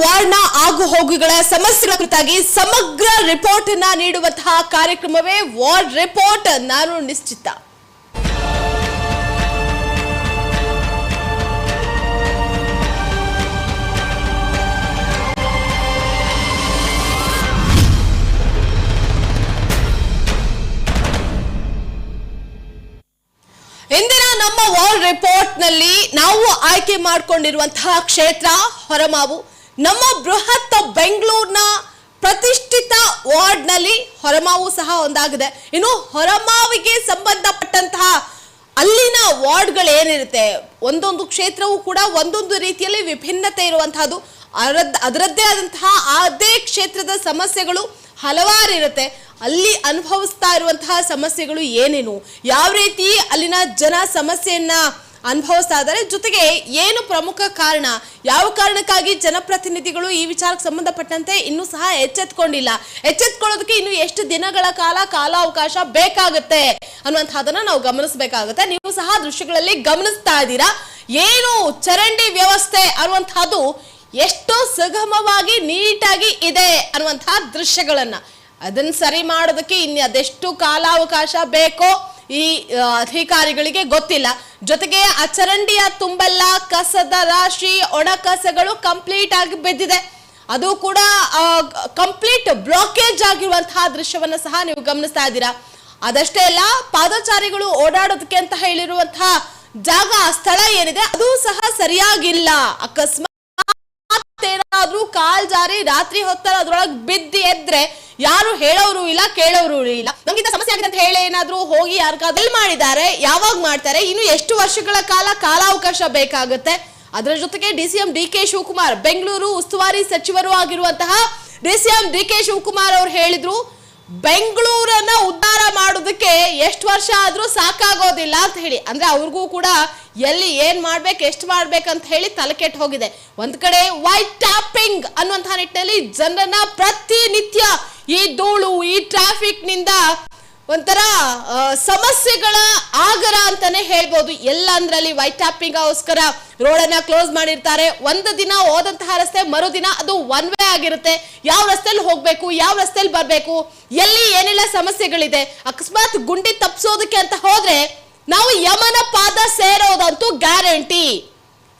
ವಾರ್ಡ್ನ ಆಗು ಹೋಗುಗಳ ಸಮಸ್ಯೆಗಳ ಕುರಿತಾಗಿ ಸಮಗ್ರ ರಿಪೋರ್ಟ್ ಅನ್ನ ನೀಡುವಂತಹ ಕಾರ್ಯಕ್ರಮವೇ ವಾರ್ಡ್ ರಿಪೋರ್ಟ್ ನಾನು ನಿಶ್ಚಿತ. ಇಂದಿನ ನಮ್ಮ ವಾರ್ಡ್ ರಿಪೋರ್ಟ್ನಲ್ಲಿ ನಾವು ಆಯ್ಕೆ ಮಾಡಿಕೊಂಡಿರುವಂತಹ ಕ್ಷೇತ್ರ ಹೊರಮಾವು. ನಮ್ಮ ಬೃಹತ್ ಬೆಂಗಳೂರಿನ ಪ್ರತಿಷ್ಠಿತ ವಾರ್ಡ್ನಲ್ಲಿ ಹೊರಮಾವು ಸಹ ಒಂದಾಗಿದೆ. ಇನ್ನು ಹೊರಮಾವಿಗೆ ಸಂಬಂಧಪಟ್ಟಂತಹ ಅಲ್ಲಿನ ವಾರ್ಡ್ಗಳು ಏನಿರುತ್ತೆ? ಒಂದೊಂದು ಕ್ಷೇತ್ರವೂ ಕೂಡ ಒಂದೊಂದು ರೀತಿಯಲ್ಲಿ ವಿಭಿನ್ನತೆ ಇರುವಂತಹದ್ದು. ಅದರದ್ ಅದರದ್ದೇ ಆದಂತಹ ಅದೇ ಕ್ಷೇತ್ರದ ಸಮಸ್ಯೆಗಳು ಹಲವಾರು ಇರುತ್ತೆ. ಅಲ್ಲಿ ಅನುಭವಿಸ್ತಾ ಇರುವಂತಹ ಸಮಸ್ಯೆಗಳು ಏನೇನು? ಯಾವ ರೀತಿ ಅಲ್ಲಿನ ಜನ ಸಮಸ್ಯೆಯನ್ನ ಅನುಭವಿಸ್ತಾ ಇದ್ದಾರೆ ಜೊತೆಗೆ ಏನು ಪ್ರಮುಖ ಕಾರಣ? ಯಾವ ಕಾರಣಕ್ಕಾಗಿ ಜನಪ್ರತಿನಿಧಿಗಳು ಈ ವಿಚಾರಕ್ಕೆ ಸಂಬಂಧಪಟ್ಟಂತೆ ಇನ್ನೂ ಸಹ ಎಚ್ಚೆತ್ಕೊಂಡಿಲ್ಲ? ಎಚ್ಚೆತ್ಕೊಳ್ಳೋದಕ್ಕೆ ಇನ್ನು ಎಷ್ಟು ದಿನಗಳ ಕಾಲ, ಕಾಲಾವಕಾಶ ಬೇಕಾಗುತ್ತೆ ಅನ್ನುವಂತಹದನ್ನ ನಾವು ಗಮನಿಸಬೇಕಾಗುತ್ತೆ. ನೀವು ಸಹ ದೃಶ್ಯಗಳಲ್ಲಿ ಗಮನಿಸ್ತಾ ಇದ್ದೀರಾ? ಏನು ಚರಂಡಿ ವ್ಯವಸ್ಥೆ ಅನ್ನುವಂತಹದ್ದು ಎಷ್ಟು ಸುಗಮವಾಗಿ, ನೀಟಾಗಿ ಇದೆ ಅನ್ನುವಂತಹ ದೃಶ್ಯಗಳನ್ನ. ಅದನ್ನ ಸರಿ ಮಾಡೋದಕ್ಕೆ ಇನ್ನು ಅದೆಷ್ಟು ಕಾಲಾವಕಾಶ ಬೇಕೋ ಈ ಅಧಿಕಾರಿಗಳಿಗೆ ಗೊತ್ತಿಲ್ಲ. ಜೊತೆಗೆ ಅಚರಂಡಿಯ ಚರಂಡಿಯ ತುಂಬೆಲ್ಲ ಕಸದ ರಾಶಿ ಒಣ ಕಸಗಳು ಕಂಪ್ಲೀಟ್ ಆಗಿ ಬಿದ್ದಿದೆ. ಅದು ಕೂಡ ಕಂಪ್ಲೀಟ್ ಬ್ಲಾಕೇಜ್ ಆಗಿರುವಂತಹ ದೃಶ್ಯವನ್ನ ಸಹ ನೀವು ಗಮನಿಸ್ತಾ ಇದ್ದೀರಾ. ಅದಷ್ಟೇ ಅಲ್ಲ, ಪಾದಚಾರಿಗಳು ಓಡಾಡೋದಕ್ಕೆ ಅಂತ ಹೇಳಿರುವಂತಹ ಜಾಗ, ಸ್ಥಳ ಏನಿದೆ, ಅದು ಸಹ ಸರಿಯಾಗಿಲ್ಲ. ಅಕಸ್ಮಾತ್ ಜಾರಿ ರಾತ್ರಿ ಹೊತ್ತರ ಅದ್ರೊಳಗೆ ಬಿದ್ದಿ ಎದ್ರೆ ಯಾರು ಹೇಳೋರು ಇಲ್ಲ, ಕೇಳೋರು ಇಲ್ಲ. ನಮ್ಗಿಂತ ಸಮಸ್ಯೆ ಆಗಿದೆ ಅಂತ ಹೇಳಿ ಏನಾದ್ರೂ ಹೋಗಿ ಯಾರಿಗಾದ್ರೂ ಮಾಡಿದ್ದಾರೆ, ಯಾವಾಗ ಮಾಡ್ತಾರೆ, ಇನ್ನು ಎಷ್ಟು ವರ್ಷಗಳ ಕಾಲ ಕಾಲಾವಕಾಶ ಬೇಕಾಗುತ್ತೆ? ಅದರ ಜೊತೆಗೆ D C M D K Shivakumar, Bengaluru ಉಸ್ತುವಾರಿ ಸಚಿವರು ಆಗಿರುವಂತಹ D C M D K Shivakumar ಅವ್ರು ಹೇಳಿದ್ರು ಬೆಂಗಳೂರನ್ನ ಉದ್ಧಾರ ಮಾಡೋದಕ್ಕೆ ಎಷ್ಟು ವರ್ಷ ಆದರೂ ಸಾಕಾಗೋದಿಲ್ಲ ಅಂತ ಹೇಳಿ. ಅಂದರೆ ಅವ್ರಿಗೂ ಕೂಡ ಎಲ್ಲಿ ಏನು ಮಾಡ್ಬೇಕು, ಎಷ್ಟು ಮಾಡ್ಬೇಕಂತ ಹೇಳಿ ತಲೆ ಕೆಟ್ಟು ಹೋಗಿದೆ. ಒಂದು ಕಡೆ ವೈಟ್ ಟ್ಯಾಪಿಂಗ್ ಅನ್ನುವಂತಹ ನಿಟ್ಟಿನಲ್ಲಿ ಜನರನ್ನ ಪ್ರತಿನಿತ್ಯ ಈ ಧೂಳು, ಈ ಟ್ರಾಫಿಕ್ನಿಂದ ಒಂಥರ ಸಮಸ್ಯೆಗಳ ಆಗರ ಅಂತಾನೆ ಹೇಳ್ಬೋದು. ಎಲ್ಲ ಅಂದ್ರಲ್ಲಿ ವೈಟ್ ಟ್ಯಾಪಿಂಗ್ ಗೋಸ್ಕರ ಅನ್ನ ಕ್ಲೋಸ್ ಮಾಡಿರ್ತಾರೆ. ಒಂದು ದಿನ ಹೋದಂತಹ ರಸ್ತೆ, ಮರುದಿನ ಅದು ಒನ್ ವೇ ಆಗಿರುತ್ತೆ. ಯಾವ ರಸ್ತೆಯಲ್ಲಿ ಹೋಗ್ಬೇಕು, ಯಾವ ರಸ್ತೆಯಲ್ಲಿ ಬರ್ಬೇಕು, ಎಲ್ಲಿ ಏನೆಲ್ಲ ಸಮಸ್ಯೆಗಳಿದೆ, ಅಕಸ್ಮಾತ್ ಗುಂಡಿ ತಪ್ಪಿಸೋದಕ್ಕೆ ಅಂತ ಹೋದ್ರೆ ನಾವು ಯಮನ ಪಾದ ಸೇರೋದಂತೂ ಗ್ಯಾರಂಟಿ.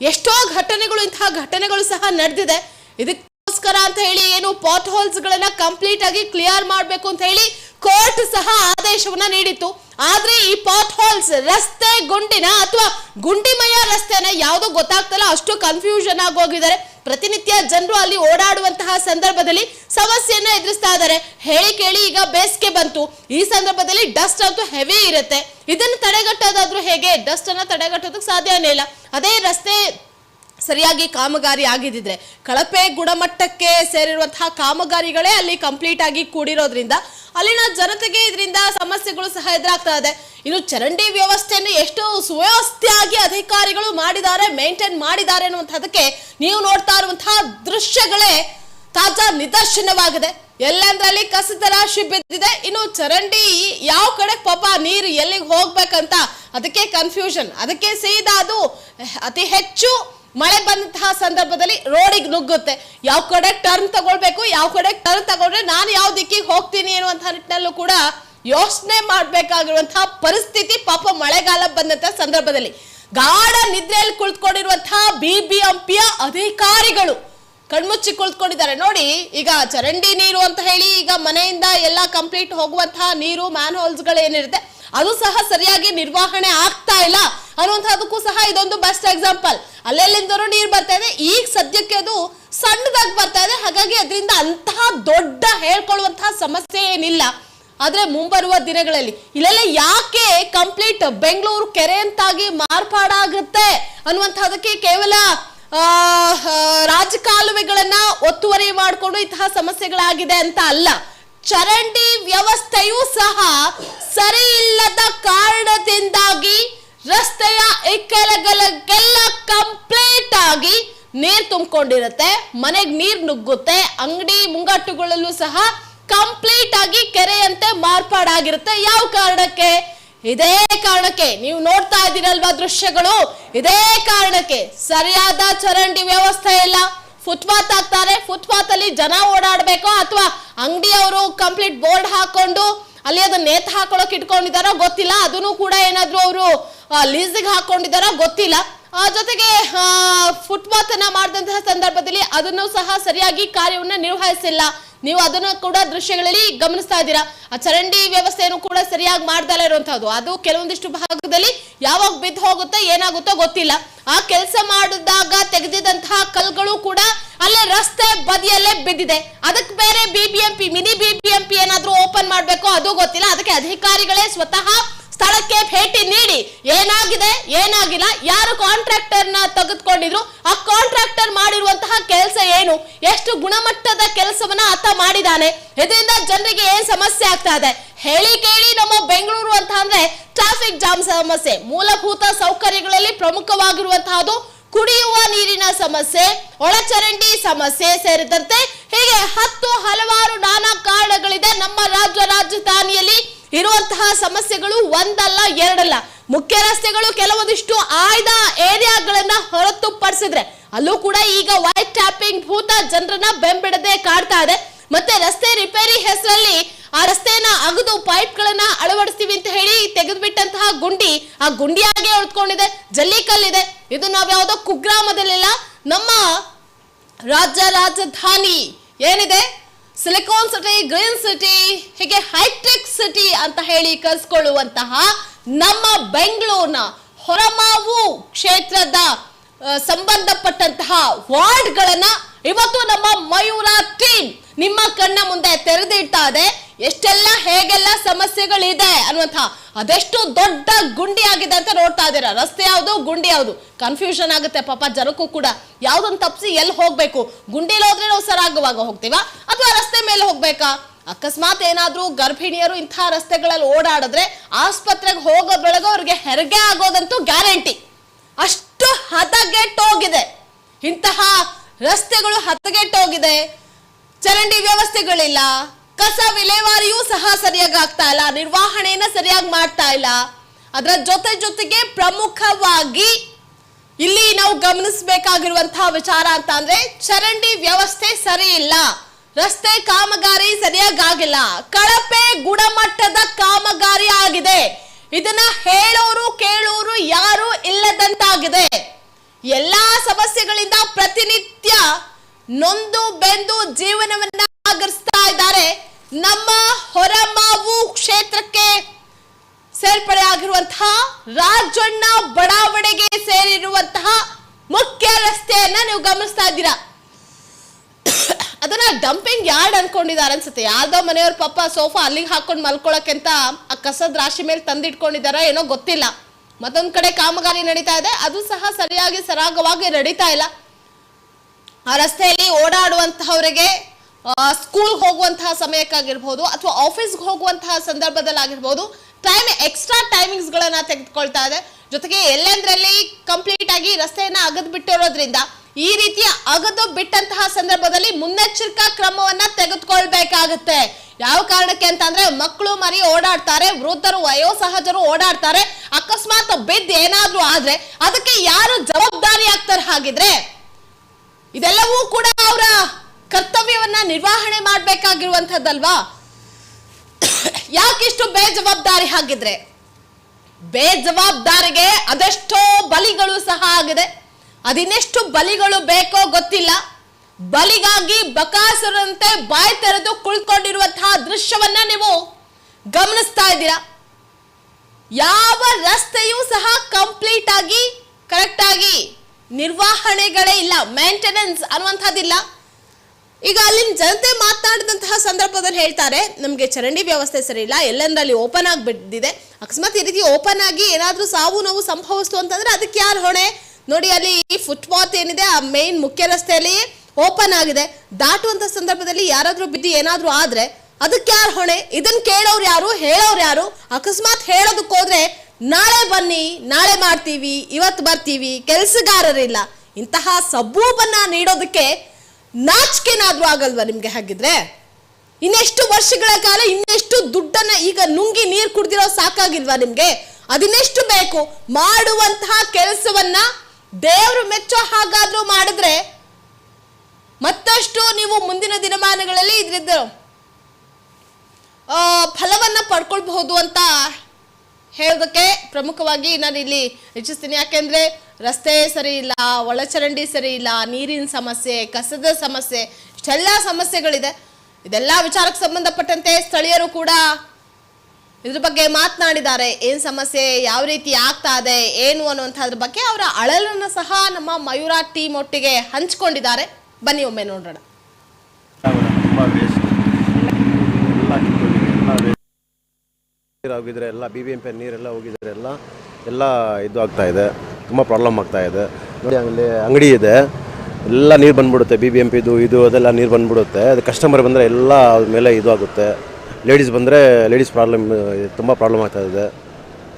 ಎಷ್ಟೋ ಘಟನೆಗಳು, ಇಂತಹ ಘಟನೆಗಳು ಸಹ ನಡೆದಿದೆ. ಇದಕ್ಕೋಸ್ಕರ ಅಂತ ಹೇಳಿ ಏನು ಪಾಟ್ ಹೋಲ್ಸ್ ಗಳನ್ನ ಕಂಪ್ಲೀಟ್ ಆಗಿ ಕ್ಲಿಯರ್ ಮಾಡಬೇಕು ಅಂತ ಹೇಳಿ ಕೋರ್ಟ್ ಸಹ ಆದೇಶವನ್ನ ನೀಡಿತ್ತು. ಆದ್ರೆ ಈ ಪಾಟ್ ಹೋಲ್ಸ್ ರಸ್ತೆ, ಗುಂಡಿನ ಅಥವಾ ಗುಂಡಿಮಯ ರಸ್ತೆನ ಯಾವುದೋ ಗೊತ್ತಾಗ್ತಲ್ಲ, ಅಷ್ಟು ಕನ್ಫ್ಯೂಷನ್ ಆಗೋಗಿದ್ದಾರೆ ಪ್ರತಿನಿತ್ಯ ಜನರು ಅಲ್ಲಿ ಓಡಾಡುವಂತಹ ಸಂದರ್ಭದಲ್ಲಿ ಸಮಸ್ಯೆಯನ್ನ ಎದುರಿಸ್ತಾ ಇದ್ದಾರೆ. ಹೇಳಿ ಕೇಳಿ ಈಗ ಬೇಸಿಗೆ ಬಂತು. ಈ ಸಂದರ್ಭದಲ್ಲಿ ಡಸ್ಟ್ ಅಂತೂ ಹೆವಿ ಇರುತ್ತೆ. ಇದನ್ನು ತಡೆಗಟ್ಟೋದಾದ್ರೂ ಹೇಗೆ? ಡಸ್ಟ್ ಅನ್ನ ತಡೆಗಟ್ಟೋದಕ್ಕೆ ಸಾಧ್ಯನೇ ಇಲ್ಲ ಅದೇ ರಸ್ತೆ ಸರಿಯಾಗಿ ಕಾಮಗಾರಿ ಆಗಿದ್ದಿದ್ರೆ. ಕಳಪೆ ಗುಣಮಟ್ಟಕ್ಕೆ ಸೇರಿರುವಂತಹ ಕಾಮಗಾರಿಗಳೇ ಅಲ್ಲಿ ಕಂಪ್ಲೀಟ್ ಆಗಿ ಕೂಡಿರೋದ್ರಿಂದ ಅಲ್ಲಿನ ಜನತೆಗೆ ಇದರಿಂದ ಸಮಸ್ಯೆಗಳು ಸಹ ಎದುರಾಗ್ತಾ ಇದೆ. ಇನ್ನು ಚರಂಡಿ ವ್ಯವಸ್ಥೆಯನ್ನು ಎಷ್ಟು ಸುವ್ಯವಸ್ಥೆಯಾಗಿ ಅಧಿಕಾರಿಗಳು ಮಾಡಿದ್ದಾರೆ ಮೇಂಟೈನ್ ಮಾಡಿದ್ದಾರೆ ಅನ್ನುವಂಥದ್ದಕ್ಕೆ ನೀವು ನೋಡ್ತಾ ಇರುವಂತಹ ದೃಶ್ಯಗಳೇ ತಾಜಾ ನಿದರ್ಶನವಾಗಿದೆ. ಎಲ್ಲಂದ್ರಲ್ಲಿ ಕಸದ ರಾಶಿ ಬಿದ್ದಿದೆ, ಇನ್ನು ಚರಂಡಿ ಯಾವ ಕಡೆ ಪಾಪ ನೀರು ಎಲ್ಲಿಗೆ ಹೋಗ್ಬೇಕಂತ ಅದಕ್ಕೆ ಕನ್ಫ್ಯೂಷನ್ ಅದಕ್ಕೆ ಸೀದಾ ಅದು ಅತಿ ಹೆಚ್ಚು ಮಳೆ ಬಂದಂತಹ ಸಂದರ್ಭದಲ್ಲಿ ರೋಡಿಗೆ ನುಗ್ಗುತ್ತೆ. ಯಾವ ಕಡೆ ಟರ್ನ್ ತಗೊಳ್ಬೇಕು, ಯಾವ ಕಡೆ ಟರ್ನ್ ತಗೊಂಡ್ರೆ ನಾನು ಯಾವ ದಿಕ್ಕಿಗೆ ಹೋಗ್ತೀನಿ ಅನ್ನುವಂತಹ ನಿಟ್ಟಿನಲ್ಲೂ ಕೂಡ ಯೋಚನೆ ಮಾಡಬೇಕಾಗಿರುವಂತಹ ಪರಿಸ್ಥಿತಿ ಪಾಪ ಮಳೆಗಾಲ ಬಂದಂತಹ ಸಂದರ್ಭದಲ್ಲಿ. ಗಾಢ ನಿದ್ರೆಯಲ್ಲಿ ಕುಳಿತುಕೊಂಡಿರುವಂತಹ ಬಿಬಿಎಂಪಿಯ ಅಧಿಕಾರಿಗಳು ಕಣ್ಮುಚ್ಚಿ ಕುಳಿತುಕೊಂಡಿದ್ದಾರೆ. ನೋಡಿ, ಈಗ ಚರಂಡಿ ನೀರು ಅಂತ ಹೇಳಿ ಈಗ ಮನೆಯಿಂದ ಎಲ್ಲ ಕಂಪ್ಲೀಟ್ ಹೋಗುವಂತಹ ನೀರು ಮ್ಯಾನ್ ಹೋಲ್ಸ್ಗಳು ಏನಿರುತ್ತೆ ಅದು ಸಹ ಸರಿಯಾಗಿ ನಿರ್ವಹಣೆ ಆಗ್ತಾ ಇಲ್ಲ ಅನ್ನುವಂಥದ್ದಕ್ಕೂ ಸಹ ಇದೊಂದು ಬೆಸ್ಟ್ ಎಕ್ಸಾಂಪಲ್ ಅಲ್ಲೆಲ್ಲಿಂದರೂ ನೀರು ಬರ್ತಾ ಇದೆ, ಈಗ ಸದ್ಯಕ್ಕೆ ಅದು ಸಣ್ಣದಾಗಿ ಬರ್ತಾ ಇದೆ, ಹಾಗಾಗಿ ಅದರಿಂದ ಅಂತಹ ದೊಡ್ಡ ಹೇಳ್ಕೊಳ್ಳುವಂತಹ ಸಮಸ್ಯೆ ಏನಿಲ್ಲ. ಆದ್ರೆ ಮುಂಬರುವ ದಿನಗಳಲ್ಲಿ ಇಲ್ಲೆಲ್ಲ ಯಾಕೆ ಕಂಪ್ಲೀಟ್ ಬೆಂಗಳೂರು ಕೆರೆ ಅಂತಾಗಿ ಮಾರ್ಪಾಡಾಗುತ್ತೆ ಅನ್ನುವಂಥದ್ದಕ್ಕೆ ಕೇವಲ ರಾಜಕಾಲುವೆಗಳನ್ನ ಒತ್ತುವರಿ ಮಾಡಿಕೊಂಡು ಇಂತಹ ಸಮಸ್ಯೆಗಳಾಗಿದೆ ಅಂತ ಅಲ್ಲ. ಚರಂಡಿ ವ್ಯವಸ್ಥೆಯೂ ಸಹ ಸರಿ ಇಲ್ಲದ ಕಾರಣದಿಂದಾಗಿ ರಸ್ತೆಯ ಇಕ್ಕೆಲಗಲಕ್ಕೆಲ್ಲ ಕಂಪ್ಲೀಟ್ ಆಗಿ ನೀರ್ ತುಂಬಿಕೊಂಡಿರುತ್ತೆ. ಮನೆಗೆ ನೀರ್ ನುಗ್ಗುತ್ತೆ. ಅಂಗಡಿ ಮುಂಗಟ್ಟುಗಳಲ್ಲೂ ಸಹ ಕಂಪ್ಲೀಟ್ ಆಗಿ ಕೆರೆಯಂತೆ ಮಾರ್ಪಾಡಾಗಿರುತ್ತೆ. ಯಾವ ಕಾರಣಕ್ಕೆ? ಇದೇ ಕಾರಣಕ್ಕೆ. ನೀವು ನೋಡ್ತಾ ಇದ್ದೀರಲ್ವಾ ದೃಶ್ಯಗಳು? ಇದೇ ಕಾರಣಕ್ಕೆ. ಸರಿಯಾದ ಚರಂಡಿ ವ್ಯವಸ್ಥೆ ಇಲ್ಲ. ಫುಟ್ಪಾತ್ ಹಾಕ್ತಾರೆ ಫುಟ್ಪಾತ್ ಅಲ್ಲಿ ಜನ ಓಡಾಡ್ಬೇಕು. ಅಥವಾ ಅಂಗಡಿಯವರು ಕಂಪ್ಲೀಟ್ ಬೋರ್ಡ್ ಹಾಕೊಂಡು ಅಲ್ಲಿ ಅದನ್ನ ನೇತ್ ಹಾಕೊಳಕ್ ಇಟ್ಕೊಂಡಿದಾರೋ ಗೊತ್ತಿಲ್ಲ. ಅದನ್ನು ಕೂಡ ಏನಾದ್ರು ಅವರು ಲೀಸಿಗೆ ಹಾಕೊಂಡಿದಾರೋ ಗೊತ್ತಿಲ್ಲ. ಜೊತೆಗೆ ಫುಟ್ಪಾತ್ ಅನ್ನ ಮಾಡಿದಂತಹ ಸಂದರ್ಭದಲ್ಲಿ ಅದನ್ನು ಸಹ ಸರಿಯಾಗಿ ಕಾರ್ಯವನ್ನ ನಿರ್ವಹಿಸಿಲ್ಲ. ನೀವು ಅದನ್ನು ಕೂಡ ದೃಶ್ಯಗಳಲ್ಲಿ ಗಮನಿಸ್ತಾ ಇದ್ದೀರಾ? ಆ ಚರಂಡಿ ವ್ಯವಸ್ಥೆಯನ್ನು ಕೂಡ ಸರಿಯಾಗಿ ಮಾಡ್ದಲ್ಲ ಇರುವಂತಹದ್ದು. ಅದು ಕೆಲವೊಂದಿಷ್ಟು ಭಾಗದಲ್ಲಿ ಯಾವಾಗ ಬಿದ್ದು ಹೋಗುತ್ತೋ ಏನಾಗುತ್ತೋ ಗೊತ್ತಿಲ್ಲ. ಆ ಕೆಲಸ ಮಾಡಿದಾಗ ತೆಗೆದಿದಂತಹ ಕಲ್ಗಳು ಕೂಡ ಅಲ್ಲೇ ರಸ್ತೆ ಬದಿಯಲ್ಲೇ ಬಿದ್ದಿದೆ. ಅದಕ್ಕೆ ಬೇರೆ ಬಿಬಿಎಂಪಿ ಮಿನಿ ಬಿಬಿಎಂಪಿ ಏನಾದ್ರೂ ಓಪನ್ ಮಾಡ್ಬೇಕು ಅದು ಗೊತ್ತಿಲ್ಲ. ಅದಕ್ಕೆ ಅಧಿಕಾರಿಗಳೇ ಸ್ವತಃ ಸ್ಥಳಕ್ಕೆ ಭೇಟಿ ನೀಡಿ. ಏನಾಗಿದೆ? ಏನಾಗಿಲ್ಲ? ಯಾರು ಕಾಂಟ್ರಾಕ್ಟರ್ನ ತೆಗೆದುಕೊಂಡಿದ್ರು? ಆ ಕಾಂಟ್ರಾಕ್ಟರ್ ಮಾಡಿರುವಂತಹ ಕೆಲಸ ಏನು? ಎಷ್ಟು ಗುಣಮಟ್ಟದ ಕೆಲಸವನ್ನ ಆತ ಮಾಡಿದಾನೆ? ಇದರಿಂದ ಜನರಿಗೆ ಏನ್ ಸಮಸ್ಯೆ ಆಗ್ತಾ ಇದೆ? ಹೇಳಿ ಕೇಳಿ ನಮ್ಮ ಬೆಂಗಳೂರು ಅಂತ ಅಂದ್ರೆ ಟ್ರಾಫಿಕ್ ಜಾಮ್ ಸಮಸ್ಯೆ. ಮೂಲಭೂತ ಸೌಕರ್ಯಗಳಲ್ಲಿ ಪ್ರಮುಖವಾಗಿರುವಂತಹದ್ದು ಕುಡಿಯುವ ನೀರಿನ ಸಮಸ್ಯೆ, ಒಳಚರಂಡಿ ಸಮಸ್ಯೆ ಸೇರಿದಂತೆ ಹೀಗೆ ಹತ್ತು ಹಲವಾರು ನಾನಾ ಕಾರಣಗಳಿದೆ ನಮ್ಮ ರಾಜ್ಯ ರಾಜಧಾನಿಯಲ್ಲಿ. ಇರುವಂತಹ ಸಮಸ್ಯೆಗಳು ಒಂದಲ್ಲ, ಎರಡಲ್ಲ. ಮುಖ್ಯ ರಸ್ತೆಗಳು ಕೆಲವೊಂದಿಷ್ಟು ಆಯ್ದ ಏರಿಯಾಗಳನ್ನ ಹೊರತುಪಡಿಸಿದ್ರೆ ಅಲ್ಲೂ ಕೂಡ ಈಗ ವೈಟ್ ಟ್ಯಾಪಿಂಗ್ ಭೂತ ಜನರನ್ನ ಬೆಂಬಿಡದೆ ಕಾಡ್ತಾ ಇದೆ. ಮತ್ತೆ ರಸ್ತೆ ರಿಪೇರಿ ಹೆಸರಲ್ಲಿ ಆ ರಸ್ತೆಯನ್ನ ಅಗದು ಪೈಪ್ ಗಳನ್ನ ಅಳವಡಿಸ್ತೀವಿ ಅಂತ ಹೇಳಿ ತೆಗೆದುಬಿಟ್ಟಂತಹ ಗುಂಡಿ ಆ ಗುಂಡಿಯಾಗೆ ಉಳ್ಕೊಂಡಿದೆ ಜಲ್ಲಿಕಲ್ಲಿದೆ. ಇದು ನಾವ್ ಯಾವ್ದೋ ಕುಗ್ರಾಮದಲ್ಲೆಲ್ಲ ನಮ್ಮ ರಾಜ್ಯ ರಾಜಧಾನಿ ಏನಿದೆ? ಸಿಲಿಕಾನ್ ಸಿಟಿ ಗ್ರೀನ್ ಸಿಟಿ ಹೀಗೆ ಹೈಟೆಕ್ ಸಿಟಿ ಅಂತ ಹೇಳಿ ಕರೆಸ್ಕೊಳ್ಳುವಂತಹ ನಮ್ಮ ಬೆಂಗಳೂರಿನ ಹೊರಮಾವು ಕ್ಷೇತ್ರದ ಸಂಬಂಧಪಟ್ಟಂತಹ ವಾರ್ಡ್ಗಳನ್ನ ಇವತ್ತು ನಮ್ಮ ಮಯೂರ ಟೀಮ್ ನಿಮ್ಮ ಕಣ್ಣ ಮುಂದೆ ತೆರೆದಿಡ್ತಾ ಇದೆ. ಎಷ್ಟೆಲ್ಲ ಹೇಗೆಲ್ಲ ಸಮಸ್ಯೆಗಳಿದೆ ಅನ್ನುವಂಥ ಅದೆಷ್ಟು ದೊಡ್ಡ ಗುಂಡಿ ಆಗಿದೆ ಅಂತ ನೋಡ್ತಾ ಇದ್ದೀರಾ. ರಸ್ತೆ ಯಾವುದು, ಗುಂಡಿ ಯಾವುದು? ಕನ್ಫ್ಯೂಷನ್ ಆಗುತ್ತೆ ಪಾಪ, ಜನಕ್ಕೂ ಕೂಡ. ಯಾವ್ದೊಂದು ತಪ್ಪಿಸಿ ಎಲ್ಲಿ ಹೋಗ್ಬೇಕು? ಗುಂಡಿಲಿ ಹೋದ್ರೆ ನಾವು ಸರಾಗವಾಗ ಹೋಗ್ತೀವಾ? ಅಥವಾ ರಸ್ತೆ ಮೇಲೆ ಹೋಗ್ಬೇಕಾ? ಅಕಸ್ಮಾತ್ ಏನಾದ್ರೂ ಗರ್ಭಿಣಿಯರು ಇಂಥ ರಸ್ತೆಗಳಲ್ಲಿ ಓಡಾಡಿದ್ರೆ ಆಸ್ಪತ್ರೆಗೆ ಹೋಗೋ ಹೋಗೋದ್ರೊಳಗೆ ಅವ್ರಿಗೆ ಹೆರಿಗೆ ಆಗೋದಂತೂ ಗ್ಯಾರಂಟಿ. ಅಷ್ಟು ಹದಗೆಟ್ಟೋಗಿದೆ ಇಂತಹ ರಸ್ತೆಗಳು ಹದಗೆಟ್ಟೋಗಿದೆ ಚರಂಡಿ ವ್ಯವಸ್ಥೆಗಳಿಲ್ಲ. ಕಸ ವಿಲೇವಾರಿಯೂ ಸಹ ಸರಿಯಾಗಿ ಆಗ್ತಾ ಇಲ್ಲ. ನಿರ್ವಹಣೆಯನ್ನ ಸರಿಯಾಗಿ ಮಾಡ್ತಾ ಇಲ್ಲ. ಅದರ ಜೊತೆ ಜೊತೆಗೆ ಪ್ರಮುಖವಾಗಿ ಇಲ್ಲಿ ನಾವು ಗಮನಿಸಬೇಕಾಗಿರುವಂತಹ ವಿಚಾರ ಅಂತ ಅಂದ್ರೆ ಚರಂಡಿ ವ್ಯವಸ್ಥೆ ಸರಿ ಇಲ್ಲ. ರಸ್ತೆ ಕಾಮಗಾರಿ ಸರಿಯಾಗಿ ಆಗಿಲ್ಲ ಕಳಪೆ ಗುಣಮಟ್ಟದ ಕಾಮಗಾರಿ ಆಗಿದೆ. ಇದನ್ನ ಹೇಳೋರು ಕೇಳೋರು ಯಾರು ಇಲ್ಲದಂತಾಗಿದೆ. ಎಲ್ಲಾ ಸಮಸ್ಯೆಗಳಿಂದ ಪ್ರತಿನಿತ್ಯ ನೊಂದು ಬೆಂದು ಜೀವನವನ್ನ ನಮ್ಮ ಹೊರಮಾವು ಕ್ಷೇತ್ರಕ್ಕೆ ಸೇರ್ಪಡೆ ಆಗಿರುವಂತಹ ರಾಜಣ್ಣ ಬಡಾವಣೆಗೆ ಸೇರಿರುವಂತಹ ಮುಖ್ಯ ರಸ್ತೆಯನ್ನ ನೀವು ಗಮನಿಸ್ತಾ ಇದ್ದೀರಾ? ಅದನ್ನ ಡಂಪಿಂಗ್ ಯಾರ್ಡ್ ಅನ್ಕೊಂಡಿದ್ದಾರೆ ಅನ್ಸುತ್ತೆ. ಯಾರ್ದೋ ಮನೆಯವ್ರ ಪಾಪ ಸೋಫಾ ಅಲ್ಲಿಗೆ ಹಾಕೊಂಡು ಮಲ್ಕೊಳಕ್ಕೆ ಅಂತ ಆ ಕಸದ ರಾಶಿ ಮೇಲೆ ತಂದಿಟ್ಕೊಂಡಿದಾರ ಏನೋ ಗೊತ್ತಿಲ್ಲ. ಮತ್ತೊಂದ್ ಕಡೆ ಕಾಮಗಾರಿ ನಡೀತಾ ಇದೆ. ಅದು ಸಹ ಸರಿಯಾಗಿ ಸರಾಗವಾಗಿ ನಡೀತಾ ಇಲ್ಲ. ಆ ರಸ್ತೆಯಲ್ಲಿ ಓಡಾಡುವಂತಹವರಿಗೆ ಸ್ಕೂಲ್ ಹೋಗುವಂತಹ ಸಮಯಕ್ಕಾಗಿರ್ಬೋದು ಅಥವಾ ಆಫೀಸ್ಗೆ ಹೋಗುವಂತಹ ಸಂದರ್ಭದಲ್ಲಾಗಿರ್ಬೋದು ಟೈಮ್ ಎಕ್ಸ್ಟ್ರಾ ಟೈಮಿಂಗ್ಸ್ ಗಳನ್ನ ತೆಗೆದುಕೊಳ್ತಾ ಇದೆ. ಜೊತೆಗೆ ಎಲ್ಲೆಂದ್ರಲ್ಲಿ ಕಂಪ್ಲೀಟ್ ಆಗಿ ರಸ್ತೆಯನ್ನ ಅಗದು ಬಿಟ್ಟಿರೋದ್ರಿಂದ ಈ ರೀತಿಯ ಅಗದು ಬಿಟ್ಟಂತಹ ಸಂದರ್ಭದಲ್ಲಿ ಮುನ್ನೆಚ್ಚರಿಕಾ ಕ್ರಮವನ್ನ ತೆಗೆದುಕೊಳ್ಬೇಕಾಗತ್ತೆ. ಯಾವ ಕಾರಣಕ್ಕೆ ಅಂತ ಅಂದ್ರೆ ಮಕ್ಕಳು ಮರಿ ಓಡಾಡ್ತಾರೆ, ವೃದ್ಧರು, ವಯೋಸಹಜರು ಓಡಾಡ್ತಾರೆ, ಅಕಸ್ಮಾತ್ ಬಿದ್ದು ಏನಾದ್ರೂ ಆದ್ರೆ ಅದಕ್ಕೆ ಯಾರು ಜವಾಬ್ದಾರಿ ಆಗ್ತಾರೆ ಹಾಗಿದ್ರೆ? ಇದೆಲ್ಲವೂ ಕೂಡ ಅವರ ಕರ್ತವ್ಯವನ್ನ ನಿರ್ವಹಣೆ ಮಾಡಬೇಕಾಗಿರುವಂಥದ್ದಲ್ವಾ? ಯಾಕಿಷ್ಟು ಬೇಜವಾಬ್ದಾರಿ ಹಾಗಿದ್ರೆ? ಬೇಜವಾಬ್ದಾರಿಗೆ ಅದೆಷ್ಟೋ ಬಲಿಗಳು ಸಹ ಆಗಿದೆ. ಅದಿನ್ನೆಷ್ಟು ಬಲಿಗಳು ಬೇಕೋ ಗೊತ್ತಿಲ್ಲ. ಬಲಿಗಾಗಿ ಬಕಾಸುರಂತೆ ಬಾಯಿ ತೆರೆದು ಕುಳಿತುಕೊಂಡಿರುವಂತಹ ದೃಶ್ಯವನ್ನ ನೀವು ಗಮನಿಸ್ತಾ ಇದ್ದೀರಾ? ಯಾವ ರಸ್ತೆಯೂ ಸಹ ಕಂಪ್ಲೀಟ್ ಆಗಿ ಕರೆಕ್ಟ್ ಆಗಿ ನಿರ್ವಹಣೆಗಳೇ ಇಲ್ಲ, ಮೇಂಟೆನೆನ್ಸ್ ಅನ್ನುವಂಥದ್ದಿಲ್ಲ. ಈಗ ಅಲ್ಲಿನ ಜನತೆ ಮಾತನಾಡಿದಂತಹ ಸಂದರ್ಭದಲ್ಲಿ ಹೇಳ್ತಾರೆ, ನಮಗೆ ಚರಂಡಿ ವ್ಯವಸ್ಥೆ ಸರಿ ಇಲ್ಲ ಎಲ್ಲೆಂದ್ರಲ್ಲಿ ಓಪನ್ ಆಗಿ ಬಿದ್ದಿದೆ. ಅಕಸ್ಮಾತ್ ಈ ರೀತಿ ಓಪನ್ ಆಗಿ ಏನಾದರೂ ಸಾವು ನೋವು ಸಂಭವಿಸ್ತು ಅಂತಂದ್ರೆ ಅದಕ್ಕೆ ಯಾರು ಹೊಣೆ? ನೋಡಿ, ಅಲ್ಲಿ ಫುಟ್ಪಾತ್ ಏನಿದೆ, ಆ ಮೇನ್ ಮುಖ್ಯ ರಸ್ತೆಯಲ್ಲಿ ಓಪನ್ ಆಗಿದೆ. ದಾಟುವಂತ ಸಂದರ್ಭದಲ್ಲಿ ಯಾರಾದರೂ ಬಿದ್ದು ಏನಾದರೂ ಆದ್ರೆ ಅದಕ್ಕೆ ಯಾರು ಹೊಣೆ? ಇದನ್ನ ಕೇಳೋರು ಯಾರು? ಹೇಳೋರು ಯಾರು? ಅಕಸ್ಮಾತ್ ಹೇಳೋದಕ್ಕೆ ಹೋದ್ರೆ ನಾಳೆ ಬನ್ನಿ, ನಾಳೆ ಮಾಡ್ತೀವಿ, ಇವತ್ತು ಬರ್ತೀವಿ, ಕೆಲಸಗಾರರಿಲ್ಲ. ಇಂತಹ ಸಬೂಬನ್ನ ನೀಡೋದಕ್ಕೆ ನಾಚಿಕೆನಾದ್ರೂ ಆಗಲ್ವಾ ನಿಮ್ಗೆ ಹಾಗಿದ್ರೆ? ಇನ್ನೆಷ್ಟು ವರ್ಷಗಳ ಕಾಲ ಇನ್ನೆಷ್ಟು ದುಡ್ಡನ್ನ ಈಗ ನುಂಗಿ ನೀರು ಕುಡ್ದಿರೋ ಸಾಕಾಗಿಲ್ವಾ ನಿಮ್ಗೆ? ಅದಿನ್ನೆಷ್ಟು ಬೇಕು? ಮಾಡುವಂತಹ ಕೆಲಸವನ್ನ ದೇವರು ಮೆಚ್ಚೋ ಹಾಗಾದ್ರೂ ಮಾಡಿದ್ರೆ ಮತ್ತಷ್ಟು ನೀವು ಮುಂದಿನ ದಿನಮಾನಗಳಲ್ಲಿ ಇದ್ರಿದ್ದ ಫಲವನ್ನ ಪಡ್ಕೊಳ್ಬಹುದು ಅಂತ ಹೇಳೋದಕ್ಕೆ ಪ್ರಮುಖವಾಗಿ ನಾನು ಇಲ್ಲಿ ಹೆಚ್ಚಿಸ್ತೀನಿ ಯಾಕೆಂದ್ರೆ ರಸ್ತೆ ಸರಿ ಇಲ್ಲ, ಒಳಚರಂಡಿ ಸರಿ ಇಲ್ಲ, ನೀರಿನ ಸಮಸ್ಯೆ, ಕಸದ ಸಮಸ್ಯೆ, ಇಷ್ಟೆಲ್ಲ ಸಮಸ್ಯೆಗಳಿದೆ. ಇದೆಲ್ಲ ವಿಚಾರಕ್ಕೆ ಸಂಬಂಧಪಟ್ಟಂತೆ ಸ್ಥಳೀಯರು ಕೂಡ ಇದ್ರ ಬಗ್ಗೆ ಮಾತನಾಡಿದ್ದಾರೆ. ಏನ್ ಸಮಸ್ಯೆ, ಯಾವ ರೀತಿ ಆಗ್ತಾ ಇದೆ, ಏನು ಅನ್ನುವಂಥದ್ರ ಬಗ್ಗೆ ಅವರ ಅಳಲನ್ನು ಸಹ ನಮ್ಮ ಮಯೂರ ಟೀಮ್ ಒಟ್ಟಿಗೆ ಹಂಚಿಕೊಂಡಿದ್ದಾರೆ. ಬನ್ನಿ ಒಮ್ಮೆ ನೋಡೋಣ ಹೋಗಿದ್ರೆ ಎಲ್ಲ ಬಿ ಬಿ ಎಂ ಪಿ ನೀರೆಲ್ಲ ಹೋಗಿದ್ರೆ ಎಲ್ಲ ಎಲ್ಲ ಇದು ಆಗ್ತಾ ಇದೆ. ತುಂಬ ಪ್ರಾಬ್ಲಮ್ ಆಗ್ತಾ ಇದೆ. ನೋಡಿ ಅಲ್ಲಿ ಅಂಗಡಿ ಇದೆ. ಎಲ್ಲ ನೀರು ಬಂದ್ಬಿಡುತ್ತೆ ಬಿ ಬಿ ಎಂ ಪಿದು ಇದು ಅದೆಲ್ಲ ನೀರು ಬಂದ್ಬಿಡುತ್ತೆ. ಅದು ಕಸ್ಟಮರ್ ಬಂದರೆ ಎಲ್ಲ ಅದ್ರ ಮೇಲೆ ಇದು ಆಗುತ್ತೆ. ಲೇಡೀಸ್ ಬಂದರೆ ಲೇಡೀಸ್ ಪ್ರಾಬ್ಲಮ್ ತುಂಬ ಪ್ರಾಬ್ಲಮ್ ಆಗ್ತಾ ಇದೆ.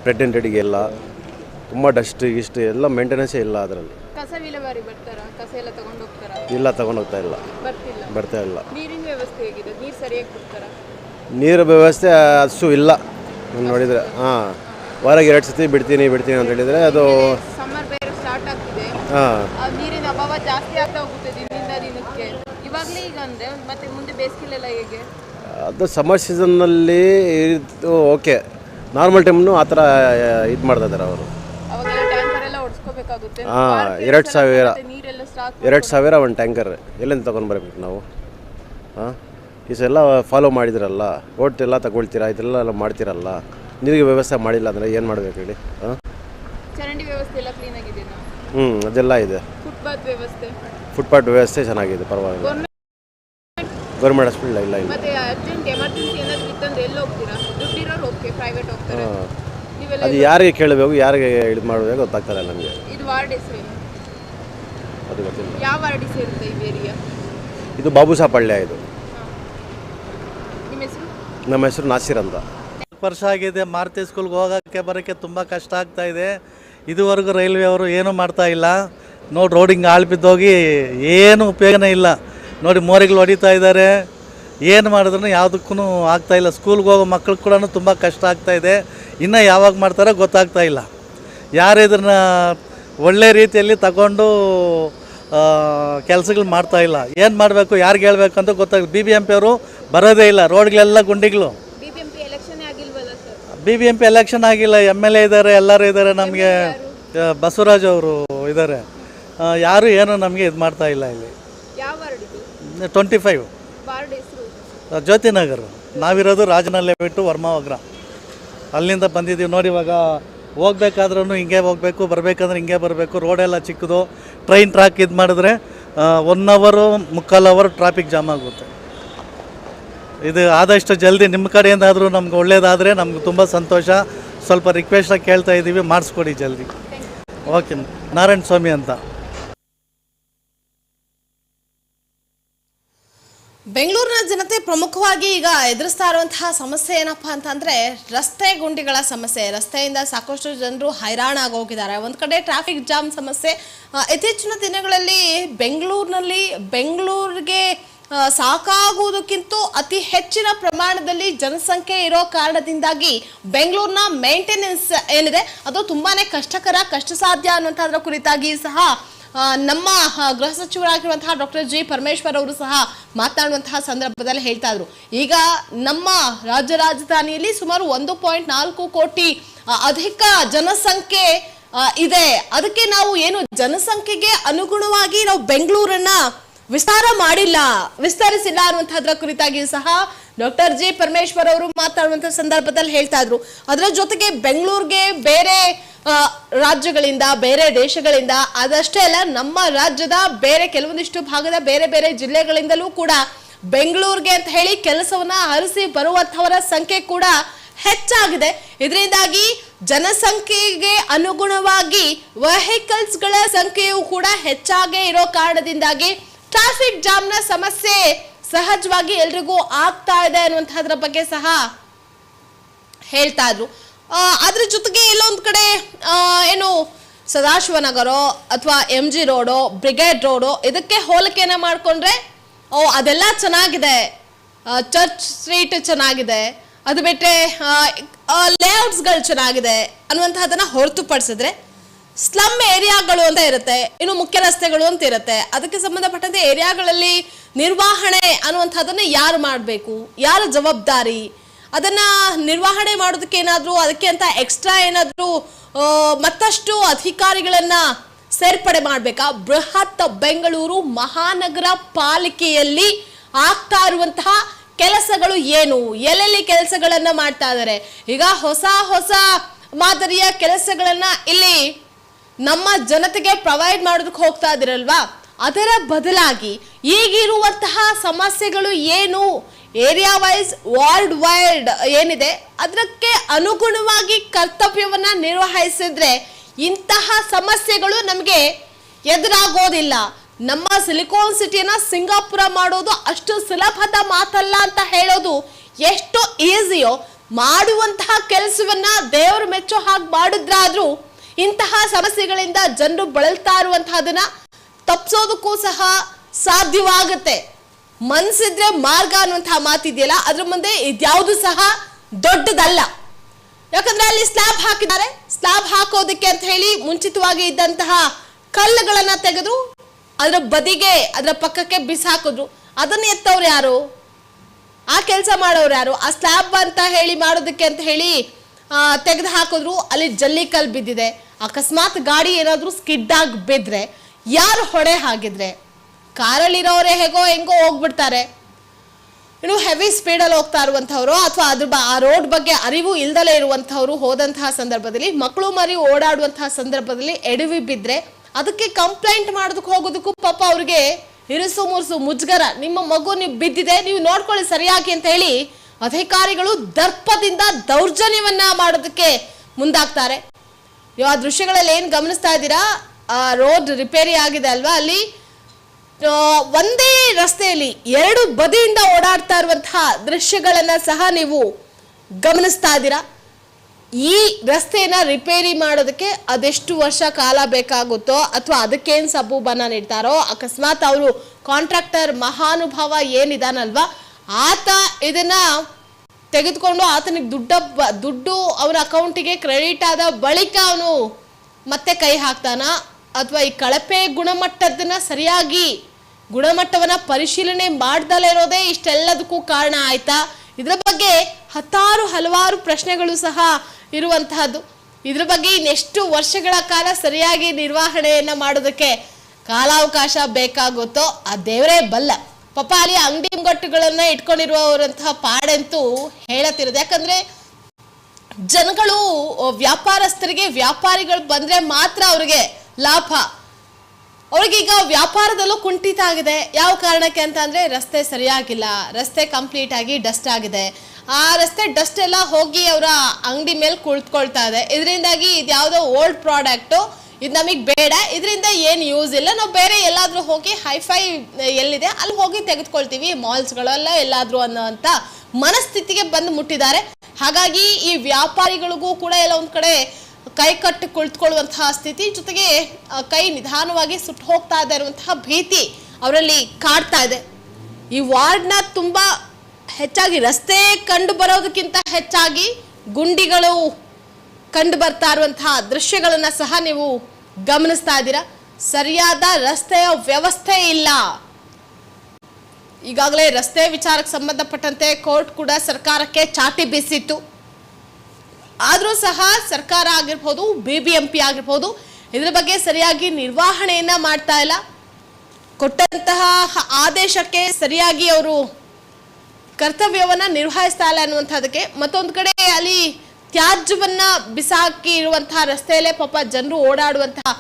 ಪ್ರೆಗ್ನೆಂಟೆಡ್ಗೆ ಎಲ್ಲ. ತುಂಬ ಡಸ್ಟ್ ಇಷ್ಟು ಎಲ್ಲ ಮೇಂಟೆನೆನ್ಸೇ ಇಲ್ಲ ಅದರಲ್ಲಿ. ಇಲ್ಲ ತಗೊಂಡೋಗ್ತಾ ಇಲ್ಲ. ಬರ್ತಾ ಇಲ್ಲ. ನೀರಿನ ವ್ಯವಸ್ಥೆ ಹೇಗಿದೆ? ನೀರು ವ್ಯವಸ್ಥೆ ಅಷ್ಟು ಇಲ್ಲ. ನೋಡಿದರೆ ಹಾಂ. ವಾರಾಗ ಎರಡು ಸತಿ ಬಿಡ್ತೀನಿ ಬಿಡ್ತೀನಿ ಅಂತ ಹೇಳಿದರೆ ಅದು ಸಮ್ಮರ್ ಬೇರೆ ಸ್ಟಾರ್ಟ್ ಆಗ್ತಿದೆ. ಹಾಂ. ಆ ನೀರಿನ ಅಭಾವ ಜಾಸ್ತಿ ಆಗ್ತಾ ಹೋಗುತ್ತೆ ದಿನದಿಂದ ದಿನಕ್ಕೆ. ಇವಾಗಲೇ ಈಗ ಅಂದ್ರೆ ಮತ್ತೆ ಮುಂದೆ ಬೇಸಿಗೆಲೆಲ್ಲ ಹೇಗೆ? ಅದು ಸಮ್ಮರ್ ಸೀಸನ್ನಲ್ಲಿ ಇದು ಓಕೆ ನಾರ್ಮಲ್ ಟೈಮ್ನು ಆ ಥರ ಇದು ಮಾಡ್ತಾ ಇದ್ದಾರೆ ಅವರು. ಹಾಂ ಟ್ಯಾಂಕರ್ ಎಲ್ಲ ಓಡಿಸ್ಕೋಬೇಕಾಗುತ್ತೆ. ಹಾ, ವಾರ ಕೇಸ್ ಎರಡ್ ಸಾವಿರ. ಮತ್ತೆ ನೀರೆಲ್ಲ ಸ್ಟಾಕ್ ಎರಡು ಸಾವಿರ ಒಂದು ಟ್ಯಾಂಕರ್ ಎಲ್ಲಿಂದ ತೊಗೊಂಡು ಬರಬೇಕು ನಾವು? ಹಾಂ? ಇಷ್ಟೆಲ್ಲ ಫಾಲೋ ಮಾಡಿದಿರಲ್ಲ? ಓಟ್ ಎಲ್ಲ ತಗೊಳ್ತೀರಾ? ಇದೆಲ್ಲ ಮಾಡ್ತೀರಲ್ಲ? ನೀರಿಗೆ ವ್ಯವಸ್ಥೆ ಮಾಡಿಲ್ಲ ಅಂದರೆ ಏನು ಮಾಡಬೇಕು ಹೇಳಿ? ಹಾಂ? ಚರಂಡಿ ವ್ಯವಸ್ಥೆ ಎಲ್ಲ ಕ್ಲೀನ್ ಆಗಿದೆ ಹ್ಞೂ ಅದೆಲ್ಲ ಇದೆ. ಫುಟ್ಪಾತ್ ವ್ಯವಸ್ಥೆ. ಫುಟ್ಪಾತ್ ವ್ಯವಸ್ಥೆ ಚೆನ್ನಾಗಿದೆ ಪರವಾಗಿಲ್ಲ. ಗೌರ್ಮೆಂಟ್ ಹಾಸ್ಪಿಟಲ್ ಇಲ್ಲ ಇಲ್ಲ ಮತ್ತೆ ಅರ್ಜೆಂಟ್ ಎಮರ್ಜೆನ್ಸಿ ಏನಾದರೂ ಇತ್ತಂದ್ರೆ ಎಲ್ಲಿ ಹೋಗ್ತೀರಾ? ದುಡ್ಡಿರೋರು ಓಕೆ ಪ್ರೈವೇಟ್ ಹೋಗ್ತಾರೆ ನೀವೆಲ್ಲ ಅದು ಯಾರಿಗೆ ಕೇಳಬೇಕು ಯಾರಿಗೆ ಇದು ಮಾಡಬೇಕು ಗೊತ್ತಾಗ್ತಾ ಇಲ್ಲ ನಮಗೆ. ಇದು ವಾರ್ಡ್ ಹೆಸರೇನು ಅದು ಗೊತ್ತಿಲ್ಲ. ಯಾವ ವಾರ್ಡಿ ಸೇರುತ್ತೆ ಈ ಏರಿಯಾ? ಇದು ಬಾಬುಸಾ ಪಳ್ಯ ಇದು ನಿಮ್ಮ ಹೆಸರು? ನಮ್ಮ ಹೆಸರು ನಾಸಿರ್ ಅಂತ. ವರ್ಷ ಆಗಿದೆ, ಮಾರುತಿ ಸ್ಕೂಲ್ಗೆ ಹೋಗೋಕ್ಕೆ ಬರೋಕ್ಕೆ ತುಂಬ ಕಷ್ಟ ಆಗ್ತಾ ಇದೆ. ಇದುವರೆಗೂ ರೈಲ್ವೆ ಅವರು ಏನೂ ಮಾಡ್ತಾ ಇಲ್ಲ. ನೋಡಿ, ರೋಡಿಂಗ್ ಆಳ್ ಬಿದ್ದೋಗಿ ಏನು ಉಪಯೋಗನೇ ಇಲ್ಲ. ನೋಡಿ, ಮೋರಿಗಳು ಹೊಡಿತಾ ಇದ್ದಾರೆ. ಏನು ಮಾಡಿದ್ರು ಯಾವುದಕ್ಕೂ ಆಗ್ತಾ ಇಲ್ಲ. ಸ್ಕೂಲ್ಗೆ ಹೋಗೋ ಮಕ್ಳು ಕೂಡ ತುಂಬ ಕಷ್ಟ ಆಗ್ತಾ ಇದೆ. ಇನ್ನು ಯಾವಾಗ ಮಾಡ್ತಾರೋ ಗೊತ್ತಾಗ್ತಾ ಇಲ್ಲ. ಯಾರು ಇದನ್ನ ಒಳ್ಳೆ ರೀತಿಯಲ್ಲಿ ತಗೊಂಡು ಕೆಲಸಗಳು ಮಾಡ್ತಾ ಇಲ್ಲ. ಏನು ಮಾಡಬೇಕು, ಯಾರಿಗೆ ಹೇಳ್ಬೇಕು ಅಂತ ಗೊತ್ತಾಗ ಬಿ ಬಿ ಎಂ ಪಿ ಅವರು ಬರೋದೇ ಇಲ್ಲ. ರೋಡ್ಗಳೆಲ್ಲ ಗುಂಡಿಗಳು BBMP election ಆಗಿಲ್ವಲ್ಲ sir B B M P election ಆಗಿಲ್ಲ ಎಂ ಎಲ್ ಎ ಇದ್ದಾರೆ ಎಲ್ಲರೂ ಇದ್ದಾರೆ ನಮಗೆ. ಬಸವರಾಜ್ ಅವರು ಇದ್ದಾರೆ. ಯಾರು ಏನು ನಮಗೆ ಇದು ಮಾಡ್ತಾ ಇಲ್ಲ ಇಲ್ಲಿ. Twenty five Jyothinagar. ನಾವಿರೋದು ರಾಜನಲ್ಲೇ ಬಿಟ್ಟು ವರ್ಮಾವಗ್ರ. ಅಲ್ಲಿಂದ ಬಂದಿದ್ದೀವಿ. ನೋಡಿ ಇವಾಗ ಹೋಗ್ಬೇಕಾದ್ರೂ ಹಿಂಗೆ ಹೋಗಬೇಕು ಬರಬೇಕಂದ್ರೆ ಹಿಂಗೆ ಬರಬೇಕು. ರೋಡೆಲ್ಲ ಚಿಕ್ಕದು. ಟ್ರೈನ್ ಟ್ರ್ಯಾಕ್ ಇದು ಮಾಡಿದ್ರೆ ಒನ್ ಅವರು ಮುಕ್ಕಾಲು ಅವರ್ ಟ್ರಾಫಿಕ್ ಜಾಮ್ ಆಗುತ್ತೆ. ಇದು ಆದಷ್ಟು ಜಲ್ದಿ ನಿಮ್ಮ ಕಡೆಯಿಂದಾದರೂ ನಮ್ಗೆ ಒಳ್ಳೇದಾದರೆ ನಮ್ಗೆ ತುಂಬ ಸಂತೋಷ. ಸ್ವಲ್ಪ ರಿಕ್ವೆಸ್ಟಾಗಿ ಕೇಳ್ತಾ ಇದ್ದೀವಿ, ಮಾಡಿಸ್ಕೊಡಿ ಜಲ್ದಿ. ಓಕೆ ನಾರಾಯಣ ಸ್ವಾಮಿ ಅಂತ. ಬೆಂಗಳೂರಿನ ಜನತೆ ಪ್ರಮುಖವಾಗಿ ಈಗ ಎದುರಿಸ್ತಾ ಇರುವಂತಹ ಸಮಸ್ಯೆ ಏನಪ್ಪಾ ಅಂತಂದ್ರೆ, ರಸ್ತೆ ಗುಂಡಿಗಳ ಸಮಸ್ಯೆ. ರಸ್ತೆಯಿಂದ ಸಾಕಷ್ಟು ಜನರು ಹೈರಾಣ ಆಗೋಗಿದ್ದಾರೆ ಒಂದ್ ಕಡೆ ಟ್ರಾಫಿಕ್ ಜಾಮ್ ಸಮಸ್ಯೆ. ಇತ್ತೀಚಿನ ದಿನಗಳಲ್ಲಿ ಬೆಂಗಳೂರಿನಲ್ಲಿ, ಬೆಂಗಳೂರಿಗೆ ಸಾಕಾಗುವುದಕ್ಕಿಂತ ಅತಿ ಹೆಚ್ಚಿನ ಪ್ರಮಾಣದಲ್ಲಿ ಜನಸಂಖ್ಯೆ ಇರೋ ಕಾರಣದಿಂದಾಗಿ ಬೆಂಗಳೂರಿನ ಮೇಂಟೆನೆನ್ಸ್ ಏನಿದೆ, ಅದು ತುಂಬಾನೇ ಕಷ್ಟಕರ ಕಷ್ಟ ಸಾಧ್ಯ ಅನ್ನುವಂಥದ್ರ ಕುರಿತಾಗಿ ಸಹ ನಮ್ಮ ಗೃಹ ಸಚಿವರಾಗಿರುವಂತಹ ಡಾಕ್ಟರ್ ಜಿ. ಪರಮೇಶ್ವರ್ ಅವರು ಸಹ ಮಾತನಾಡುವಂತಹ ಸಂದರ್ಭದಲ್ಲಿ ಹೇಳ್ತಾ ಇದ್ರು. ಈಗ ನಮ್ಮ ರಾಜ್ಯ ರಾಜಧಾನಿಯಲ್ಲಿ ಸುಮಾರು ಒಂದು ಪಾಯಿಂಟ್ ನಾಲ್ಕು ಕೋಟಿ ಅಧಿಕ ಜನಸಂಖ್ಯೆ ಇದೆ. ಅದಕ್ಕೆ ನಾವು ಏನು ಜನಸಂಖ್ಯೆಗೆ ಅನುಗುಣವಾಗಿ ನಾವು ಬೆಂಗಳೂರನ್ನ ವಿಸ್ತಾರ ಮಾಡಿಲ್ಲ. ವಿಸ್ತರಿಸಿಲ್ಲ ಅನ್ನುವಂಥದ್ರ ಕುರಿತಾಗಿ ಸಹ ಡಾಕ್ಟರ್ ಜಿ ಪರಮೇಶ್ವರ್ ಅವರು ಮಾತಾಡುವಂತ ಸಂದರ್ಭದಲ್ಲಿ ಹೇಳ್ತಾ ಇದ್ರು. ಅದರ ಜೊತೆಗೆ ಬೆಂಗಳೂರಿಗೆ ಬೇರೆ ರಾಜ್ಯಗಳಿಂದ, ಬೇರೆ ದೇಶಗಳಿಂದ ಅದಷ್ಟೇ ಅಲ್ಲ, ನಮ್ಮ ರಾಜ್ಯದ ಬೇರೆ ಕೆಲವೊಂದಿಷ್ಟು ಭಾಗದ ಬೇರೆ ಬೇರೆ ಜಿಲ್ಲೆಗಳಿಂದಲೂ ಕೂಡ ಬೆಂಗಳೂರಿಗೆ ಅಂತ ಹೇಳಿ ಕೆಲಸವನ್ನ ಹರಿಸಿ ಬರುವಂತವರ ಸಂಖ್ಯೆ ಕೂಡ ಹೆಚ್ಚಾಗಿದೆ. ಇದರಿಂದಾಗಿ ಜನಸಂಖ್ಯೆಗೆ ಅನುಗುಣವಾಗಿ ವೆಹಿಕಲ್ಸ್ಗಳ ಸಂಖ್ಯೆಯು ಕೂಡ ಹೆಚ್ಚಾಗೇ ಇರೋ ಕಾರಣದಿಂದಾಗಿ ಟ್ರಾಫಿಕ್ ಜಾಮ್ನ ಸಮಸ್ಯೆ ಸಹಜವಾಗಿ ಎಲ್ರಿಗೂ ಆಗ್ತಾ ಇದೆ ಅನ್ನುವಂಥದ್ರ ಬಗ್ಗೆ ಸಹ ಹೇಳ್ತಾ ಇದ್ರು. ಅದ್ರ ಜೊತೆಗೆ ಇಲ್ಲೊಂದ್ ಕಡೆ ಏನು ಸದಾಶಿವನಗರೋ ಅಥವಾ ಎಂ ಜಿ ರೋಡೋ, ಬ್ರಿಗೇಡ್ ರೋಡೋ, ಇದಕ್ಕೆ ಹೋಲಿಕೆನ ಮಾಡ್ಕೊಂಡ್ರೆ, ಓ, ಅದೆಲ್ಲ ಚೆನ್ನಾಗಿದೆ. ಚರ್ಚ್ ಸ್ಟ್ರೀಟ್ ಚೆನ್ನಾಗಿದೆ. ಅದು ಬಿಟ್ಟರೆ ಲೇಔಟ್ಸ್ಗಳು ಚೆನ್ನಾಗಿದೆ ಅನ್ನುವಂಥದ್ದನ್ನ ಹೊರತುಪಡಿಸಿದ್ರೆ ಸ್ಲಮ್ ಏರಿಯಾಗಳು ಅಂತ ಇರುತ್ತೆ, ಇನ್ನು ಮುಖ್ಯ ರಸ್ತೆಗಳು ಅಂತ ಇರುತ್ತೆ. ಅದಕ್ಕೆ ಸಂಬಂಧಪಟ್ಟಂತೆ ಏರಿಯಾಗಳಲ್ಲಿ ನಿರ್ವಹಣೆ ಅನ್ನುವಂಥದ್ದನ್ನ ಯಾರು ಮಾಡಬೇಕು? ಯಾರ ಜವಾಬ್ದಾರಿ? ಅದನ್ನ ನಿರ್ವಹಣೆ ಮಾಡೋದಕ್ಕೆ ಏನಾದರೂ ಅದಕ್ಕೆ ಅಂತ ಎಕ್ಸ್ಟ್ರಾ ಏನಾದರೂ ಮತ್ತಷ್ಟು ಅಧಿಕಾರಿಗಳನ್ನ ಸೇರ್ಪಡೆ ಮಾಡಬೇಕಾ? ಬೃಹತ್ ಬೆಂಗಳೂರು ಮಹಾನಗರ ಪಾಲಿಕೆಯಲ್ಲಿ ಆಗ್ತಾ ಇರುವಂತಹ ಕೆಲಸಗಳು ಏನು? ಎಲ್ಲೆಲ್ಲಿ ಕೆಲಸಗಳನ್ನ ಮಾಡ್ತಾ ಇದ್ದಾರೆ ಈಗ ಹೊಸ ಹೊಸ ಮಾದರಿಯ ಕೆಲಸಗಳನ್ನ ಇಲ್ಲಿ ನಮ್ಮ ಜನತೆಗೆ ಪ್ರೊವೈಡ್ ಮಾಡೋದಕ್ಕೆ ಹೋಗ್ತಾ ಇದ್ದೀರಲ್ವಾ ಅದರ ಬದಲಾಗಿ ಈಗಿರುವಂತಹ ಸಮಸ್ಯೆಗಳು ಏನು? ಏರಿಯಾ ವೈಸ್ ವರ್ಲ್ಡ್ ವೈಡ್ ಏನಿದೆ? ಅದಕ್ಕೆ ಅನುಗುಣವಾಗಿ ಕರ್ತವ್ಯವನ್ನು ನಿರ್ವಹಿಸಿದ್ರೆ ಇಂತಹ ಸಮಸ್ಯೆಗಳು ನಮಗೆ ಎದುರಾಗೋದಿಲ್ಲ. ನಮ್ಮ ಸಿಲಿಕಾನ್ ಸಿಟಿಯನ್ನು ಸಿಂಗಾಪುರ ಮಾಡೋದು ಅಷ್ಟು ಸುಲಭದ ಮಾತಲ್ಲ ಅಂತ ಹೇಳೋದು ಎಷ್ಟು ಈಸಿಯೋ ಮಾಡುವಂತಹ ಕೆಲಸವನ್ನ ದೇವರು ಮೆಚ್ಚೋ ಹಾಗೆ ಮಾಡಿದ್ರಾದ್ರೂ ಇಂತಹ ಸಮಸ್ಯೆಗಳಿಂದ ಜನರು ಬಳಲ್ತಾ ಇರುವಂತಹದನ್ನ ತಪ್ಪಿಸೋದಕ್ಕೂ ಸಹ ಸಾಧ್ಯವಾಗುತ್ತೆ. ಮನ್ಸಿದ್ರೆ ಮಾರ್ಗ ಅನ್ನುವಂತಹ ಮಾತಿದೆಯಲ್ಲ, ಅದ್ರ ಮುಂದೆ ಇದ್ಯಾವುದು ಸಹ ದೊಡ್ಡದಲ್ಲ. ಯಾಕಂದ್ರೆ ಅಲ್ಲಿ ಸ್ಲ್ಯಾಬ್ ಹಾಕಿದ್ದಾರೆ. ಸ್ಲ್ಯಾಬ್ ಹಾಕೋದಕ್ಕೆ ಅಂತ ಹೇಳಿ ಮುಂಚಿತವಾಗಿ ಇದ್ದಂತಹ ಕಲ್ಲುಗಳನ್ನ ತೆಗೆದು ಅದರ ಬದಿಗೆ, ಅದರ ಪಕ್ಕಕ್ಕೆ ಬಿಸಾಕಿದ್ರು. ಅದನ್ನ ಎತ್ತವ್ರು ಯಾರು? ಆ ಕೆಲಸ ಮಾಡೋರು ಯಾರು? ಆ ಸ್ಲ್ಯಾಬ್ ಅಂತ ಹೇಳಿ ಮಾಡೋದಕ್ಕೆ ಅಂತ ಹೇಳಿ ತೆಗೆದು ಹಾಕಿದ್ರು, ಅಲ್ಲಿ ಜಲ್ಲಿ ಕಲ್ ಬಿದ್ದಿದೆ. ಅಕಸ್ಮಾತ್ ಗಾಡಿ ಏನಾದರೂ ಸ್ಕಿಡ್ ಆಗಿ ಬಿದ್ರೆ, ಯಾರು ಹೊಡೆ ಹಾಗಿದ್ರೆ? ಕಾರಲ್ಲಿರೋರೇ ಹೇಗೋ ಹೆಂಗೋ ಹೋಗ್ಬಿಡ್ತಾರೆ. ಇನ್ನು ಹೆವಿ ಸ್ಪೀಡಲ್ಲಿ ಹೋಗ್ತಾ ಇರುವಂಥವ್ರು, ಅಥವಾ ಅದ್ರ ಬ, ಆ ರೋಡ್ ಬಗ್ಗೆ ಅರಿವು ಇಲ್ದಲೇ ಇರುವಂಥವ್ರು ಹೋದಂತಹ ಸಂದರ್ಭದಲ್ಲಿ ಮಕ್ಕಳು ಮರಿ ಓಡಾಡುವಂತಹ ಸಂದರ್ಭದಲ್ಲಿ ಎಡವಿ ಬಿದ್ದರೆ ಅದಕ್ಕೆ ಕಂಪ್ಲೇಂಟ್ ಮಾಡೋದಕ್ಕೆ ಹೋಗೋದಕ್ಕೂ ಪಾಪ ಅವ್ರಿಗೆ ಇರಿಸು ಮುರುಸು ಮುಜ್ಗರ. ನಿಮ್ಮ ಮಗು ನೀವು ಬಿದ್ದಿದೆ, ನೀವು ನೋಡ್ಕೊಳ್ಳಿ ಸರಿಯಾಗಿ ಅಂತ ಹೇಳಿ ಅಧಿಕಾರಿಗಳು ದರ್ಪದಿಂದ ದೌರ್ಜನ್ಯವನ್ನ ಮಾಡೋದಕ್ಕೆ ಮುಂದಾಗ್ತಾರೆ. ನೀವು ಆ ದೃಶ್ಯಗಳಲ್ಲಿ ಏನು ಗಮನಿಸ್ತಾ ಇದ್ದೀರಾ? ಆ ರೋಡ್ ರಿಪೇರಿ ಆಗಿದೆ ಅಲ್ವಾ? ಅಲ್ಲಿ ಒಂದೇ ರಸ್ತೆಯಲ್ಲಿ ಎರಡು ಬದಿಯಿಂದ ಓಡಾಡ್ತಾ ಇರುವಂತಹ ದೃಶ್ಯಗಳನ್ನ ಸಹ ನೀವು ಗಮನಿಸ್ತಾ ಇದ್ದೀರಾ? ಈ ರಸ್ತೆಯನ್ನ ರಿಪೇರಿ ಮಾಡೋದಕ್ಕೆ ಅದೆಷ್ಟು ವರ್ಷ ಕಾಲ ಬೇಕಾಗುತ್ತೋ ಅಥವಾ ಅದಕ್ಕೇನು ಸಬೂಬನ್ನ ನೀಡ್ತಾರೋ, ಅಕಸ್ಮಾತ್ ಅವರು ಕಾಂಟ್ರಾಕ್ಟರ್ ಮಹಾನುಭಾವ ಏನಿದಾನಲ್ವಾ ಆತ ಇದನ್ನ ತೆಗೆದುಕೊಂಡು ಆತನಿಗೆ ದುಡ್ಡ ದುಡ್ಡು ಅವನ ಅಕೌಂಟಿಗೆ ಕ್ರೆಡಿಟ್ ಆದ ಬಳಿಕ ಅವನು ಮತ್ತೆ ಕೈ ಹಾಕ್ತಾನ. ಅಥವಾ ಈ ಕಳಪೆ ಗುಣಮಟ್ಟದನ್ನ ಸರಿಯಾಗಿ ಗುಣಮಟ್ಟವನ್ನ ಪರಿಶೀಲನೆ ಮಾಡ್ದಲೇ ಇರೋದೇ ಇಷ್ಟೆಲ್ಲದಕ್ಕೂ ಕಾರಣ ಆಯ್ತಾ? ಇದ್ರ ಬಗ್ಗೆ ಹತ್ತಾರು ಹಲವಾರು ಪ್ರಶ್ನೆಗಳು ಸಹ ಇರುವಂತಹದ್ದು. ಇದ್ರ ಬಗ್ಗೆ ಇನ್ನೆಷ್ಟು ವರ್ಷಗಳ ಕಾಲ ಸರಿಯಾಗಿ ನಿರ್ವಹಣೆಯನ್ನ ಮಾಡೋದಕ್ಕೆ ಕಾಲಾವಕಾಶ ಬೇಕಾಗುತ್ತೋ, ಆ ದೇವರೇ ಬಲ್ಲ. ಪಾಪ ಅಲ್ಲಿ ಅಂಗಡಿ ಮುಂಗಟ್ಟುಗಳನ್ನ ಇಟ್ಕೊಂಡಿರುವವರಂತಹ ಪಾಡಂತೂ ಹೇಳತ್ತಿರೋದು. ಯಾಕಂದ್ರೆ ಜನಗಳು ವ್ಯಾಪಾರಸ್ಥರಿಗೆ ವ್ಯಾಪಾರಿಗಳು ಬಂದ್ರೆ ಮಾತ್ರ ಅವ್ರಿಗೆ ಲಾಭ. ಅವ್ರಿಗೀಗ ವ್ಯಾಪಾರದಲ್ಲೂ ಕುಂಠಿತ ಆಗಿದೆ. ಯಾವ ಕಾರಣಕ್ಕೆ ಅಂತ ಅಂದ್ರೆ ರಸ್ತೆ ಸರಿಯಾಗಿಲ್ಲ, ರಸ್ತೆ ಕಂಪ್ಲೀಟ್ ಆಗಿ ಡಸ್ಟ್ ಆಗಿದೆ. ಆ ರಸ್ತೆ ಡಸ್ಟ್ ಎಲ್ಲ ಹೋಗಿ ಅವರ ಅಂಗಡಿ ಮೇಲೆ ಕುಳಿತುಕೊಳ್ತಾ ಇದೆ. ಇದರಿಂದಾಗಿ ಇದ್ಯಾವುದೋ ಓಲ್ಡ್ ಪ್ರಾಡಕ್ಟು ಇದು ನಮಗೆ ಬೇಡ, ಇದರಿಂದ ಏನು ಯೂಸ್ ಇಲ್ಲ. ನಾವು ಬೇರೆ ಎಲ್ಲಾದರೂ ಹೋಗಿ ಹೈಫೈ ಎಲ್ಲಿದೆ, ಅಲ್ಲಿ ಹೋಗಿ ತೆಗೆದುಕೊಳ್ತೀವಿ. ಮಾಲ್ಸ್ಗಳೆಲ್ಲ ಎಲ್ಲಾದರೂ ಅನ್ನೋವಂಥ ಮನಸ್ಥಿತಿಗೆ ಬಂದು ಮುಟ್ಟಿದ್ದಾರೆ. ಹಾಗಾಗಿ ಈ ವ್ಯಾಪಾರಿಗಳಿಗೂ ಕೂಡ ಎಲ್ಲ ಒಂದು ಕಡೆ ಕೈ ಕಟ್ಟಿ ಕುಳಿತುಕೊಳ್ಳುವಂತಹ ಸ್ಥಿತಿ, ಜೊತೆಗೆ ಕೈ ನಿಧಾನವಾಗಿ ಸುಟ್ಟು ಹೋಗ್ತಾ ಇರುವಂತಹ ಭೀತಿ ಅವರಲ್ಲಿ ಕಾಡ್ತಾ ಇದೆ. ಈ ವಾರ್ಡ್ನ ತುಂಬ ಹೆಚ್ಚಾಗಿ ರಸ್ತೆ ಕಂಡು ಬರೋದಕ್ಕಿಂತ ಹೆಚ್ಚಾಗಿ ಗುಂಡಿಗಳು ಕಂಡು ಬರ್ತಾ ಇರುವಂತಹ ದೃಶ್ಯಗಳನ್ನು ಸಹ ನೀವು ಗಮನಿಸ್ತಾ ಇದ್ದೀರಾ. ಸರಿಯಾದ ರಸ್ತೆಯ ವ್ಯವಸ್ಥೆ ಇಲ್ಲ. ಈಗಾಗಲೇ ರಸ್ತೆ ವಿಚಾರಕ್ಕೆ ಸಂಬಂಧಪಟ್ಟಂತೆ ಕೋರ್ಟ್ ಕೂಡ ಸರ್ಕಾರಕ್ಕೆ ಚಾಟಿ ಬೀಸಿತ್ತು. ಆದರೂ ಸಹ ಸರ್ಕಾರ ಆಗಿರ್ಬೋದು ಬಿ ಬಿ ಎಂ ಪಿ ಆಗಿರ್ಬೋದು, ಇದರ ಬಗ್ಗೆ ಸರಿಯಾಗಿ ನಿರ್ವಹಣೆಯನ್ನ ಮಾಡ್ತಾ ಇಲ್ಲ. ಕೊಟ್ಟಂತಹ ಆದೇಶಕ್ಕೆ ಸರಿಯಾಗಿ ಅವರು ಕರ್ತವ್ಯವನ್ನು ನಿರ್ವಹಿಸ್ತಾ ಇಲ್ಲ ಅನ್ನುವಂಥದ್ದಕ್ಕೆ ಮತ್ತೊಂದು ಕಡೆ ಅಲ್ಲಿ ತ್ಯಾಜ್ಯವನ್ನ ಬಿಸಾಕಿ ಇರುವಂತಹ ರಸ್ತೆಯಲ್ಲೇ ಪಾಪ ಜನರು ಓಡಾಡುವಂತಹ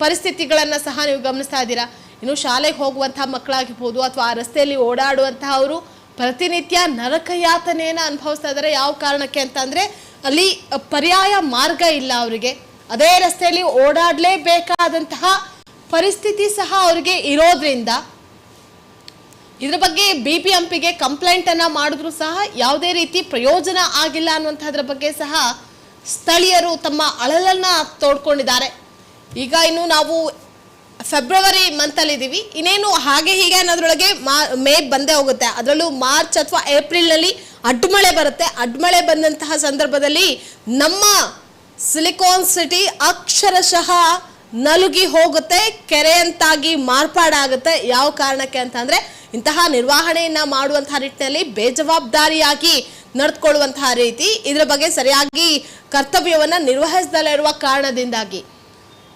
ಪರಿಸ್ಥಿತಿಗಳನ್ನ ಸಹ ನೀವು ಗಮನಿಸ್ತಾ ಇದ್ದೀರಾ? ಇನ್ನು ಶಾಲೆಗೆ ಹೋಗುವಂತಹ ಮಕ್ಕಳಾಗಿರ್ಬೋದು ಅಥವಾ ಆ ರಸ್ತೆಯಲ್ಲಿ ಓಡಾಡುವಂತಹ ಅವರು ಪ್ರತಿನಿತ್ಯ ನರಕ ಯಾತನೆಯನ್ನ ಅನುಭವಿಸ್ತಾ ಇದ್ದಾರೆ. ಯಾವ ಕಾರಣಕ್ಕೆ ಅಂತಂದ್ರೆ ಅಲ್ಲಿ ಪರ್ಯಾಯ ಮಾರ್ಗ ಇಲ್ಲ ಅವರಿಗೆ. ಅದೇ ರಸ್ತೆಯಲ್ಲಿ ಓಡಾಡಲೇಬೇಕಾದಂತಹ ಪರಿಸ್ಥಿತಿ ಸಹ ಅವರಿಗೆ ಇರೋದ್ರಿಂದ ಇದ್ರ ಬಗ್ಗೆ ಬಿ ಹಂಪಿಗೆ ಕಂಪ್ಲೇಂಟ್ ಅನ್ನ ಮಾಡಿದ್ರು ಸಹ ಯಾವುದೇ ರೀತಿ ಪ್ರಯೋಜನ ಆಗಿಲ್ಲ ಅನ್ನುವಂಥದ್ರ ಬಗ್ಗೆ ಸಹ ಸ್ಥಳೀಯರು ತಮ್ಮ ಅಳಲನ್ನ ತೋಡ್ಕೊಂಡಿದ್ದಾರೆ. ಈಗ ಇನ್ನು ನಾವು ಫೆಬ್ರವರಿ ಮಂತಲ್ಲಿ ಇದ್ದೀವಿ ಇನ್ನೇನು ಹಾಗೆ ಹೀಗೆ ಅನ್ನೋದ್ರೊಳಗೆ ಮಾ ಬಂದೇ ಹೋಗುತ್ತೆ. ಅದರಲ್ಲೂ ಮಾರ್ಚ್ ಅಥವಾ ಏಪ್ರಿಲ್ನಲ್ಲಿ ಅಡ್ಮಳೆ ಬರುತ್ತೆ. ಅಡ್ಮಳೆ ಬಂದಂತಹ ಸಂದರ್ಭದಲ್ಲಿ ನಮ್ಮ ಸಿಲಿಕಾನ್ ಸಿಟಿ ಅಕ್ಷರಶಃ ನಲುಗಿ ಹೋಗುತ್ತೆ. ಕೆರೆಯಂತಾಗಿ ಮಾರ್ಪಾಡಾಗುತ್ತೆ. ಯಾವ ಕಾರಣಕ್ಕೆ ಅಂತಂದ್ರೆ ಇಂತಹ ನಿರ್ವಹಣೆಯನ್ನ ಮಾಡುವಂತಹ ನಿಟ್ಟಿನಲ್ಲಿ ಬೇಜವಾಬ್ದಾರಿಯಾಗಿ ನಡೆದುಕೊಳ್ಳುವಂತಹ ರೀತಿ ಇದರ ಬಗ್ಗೆ ಸರಿಯಾಗಿ ಕರ್ತವ್ಯವನ್ನ ನಿರ್ವಹಿಸದಲ್ಲೇ ಇರುವ ಕಾರಣದಿಂದಾಗಿ.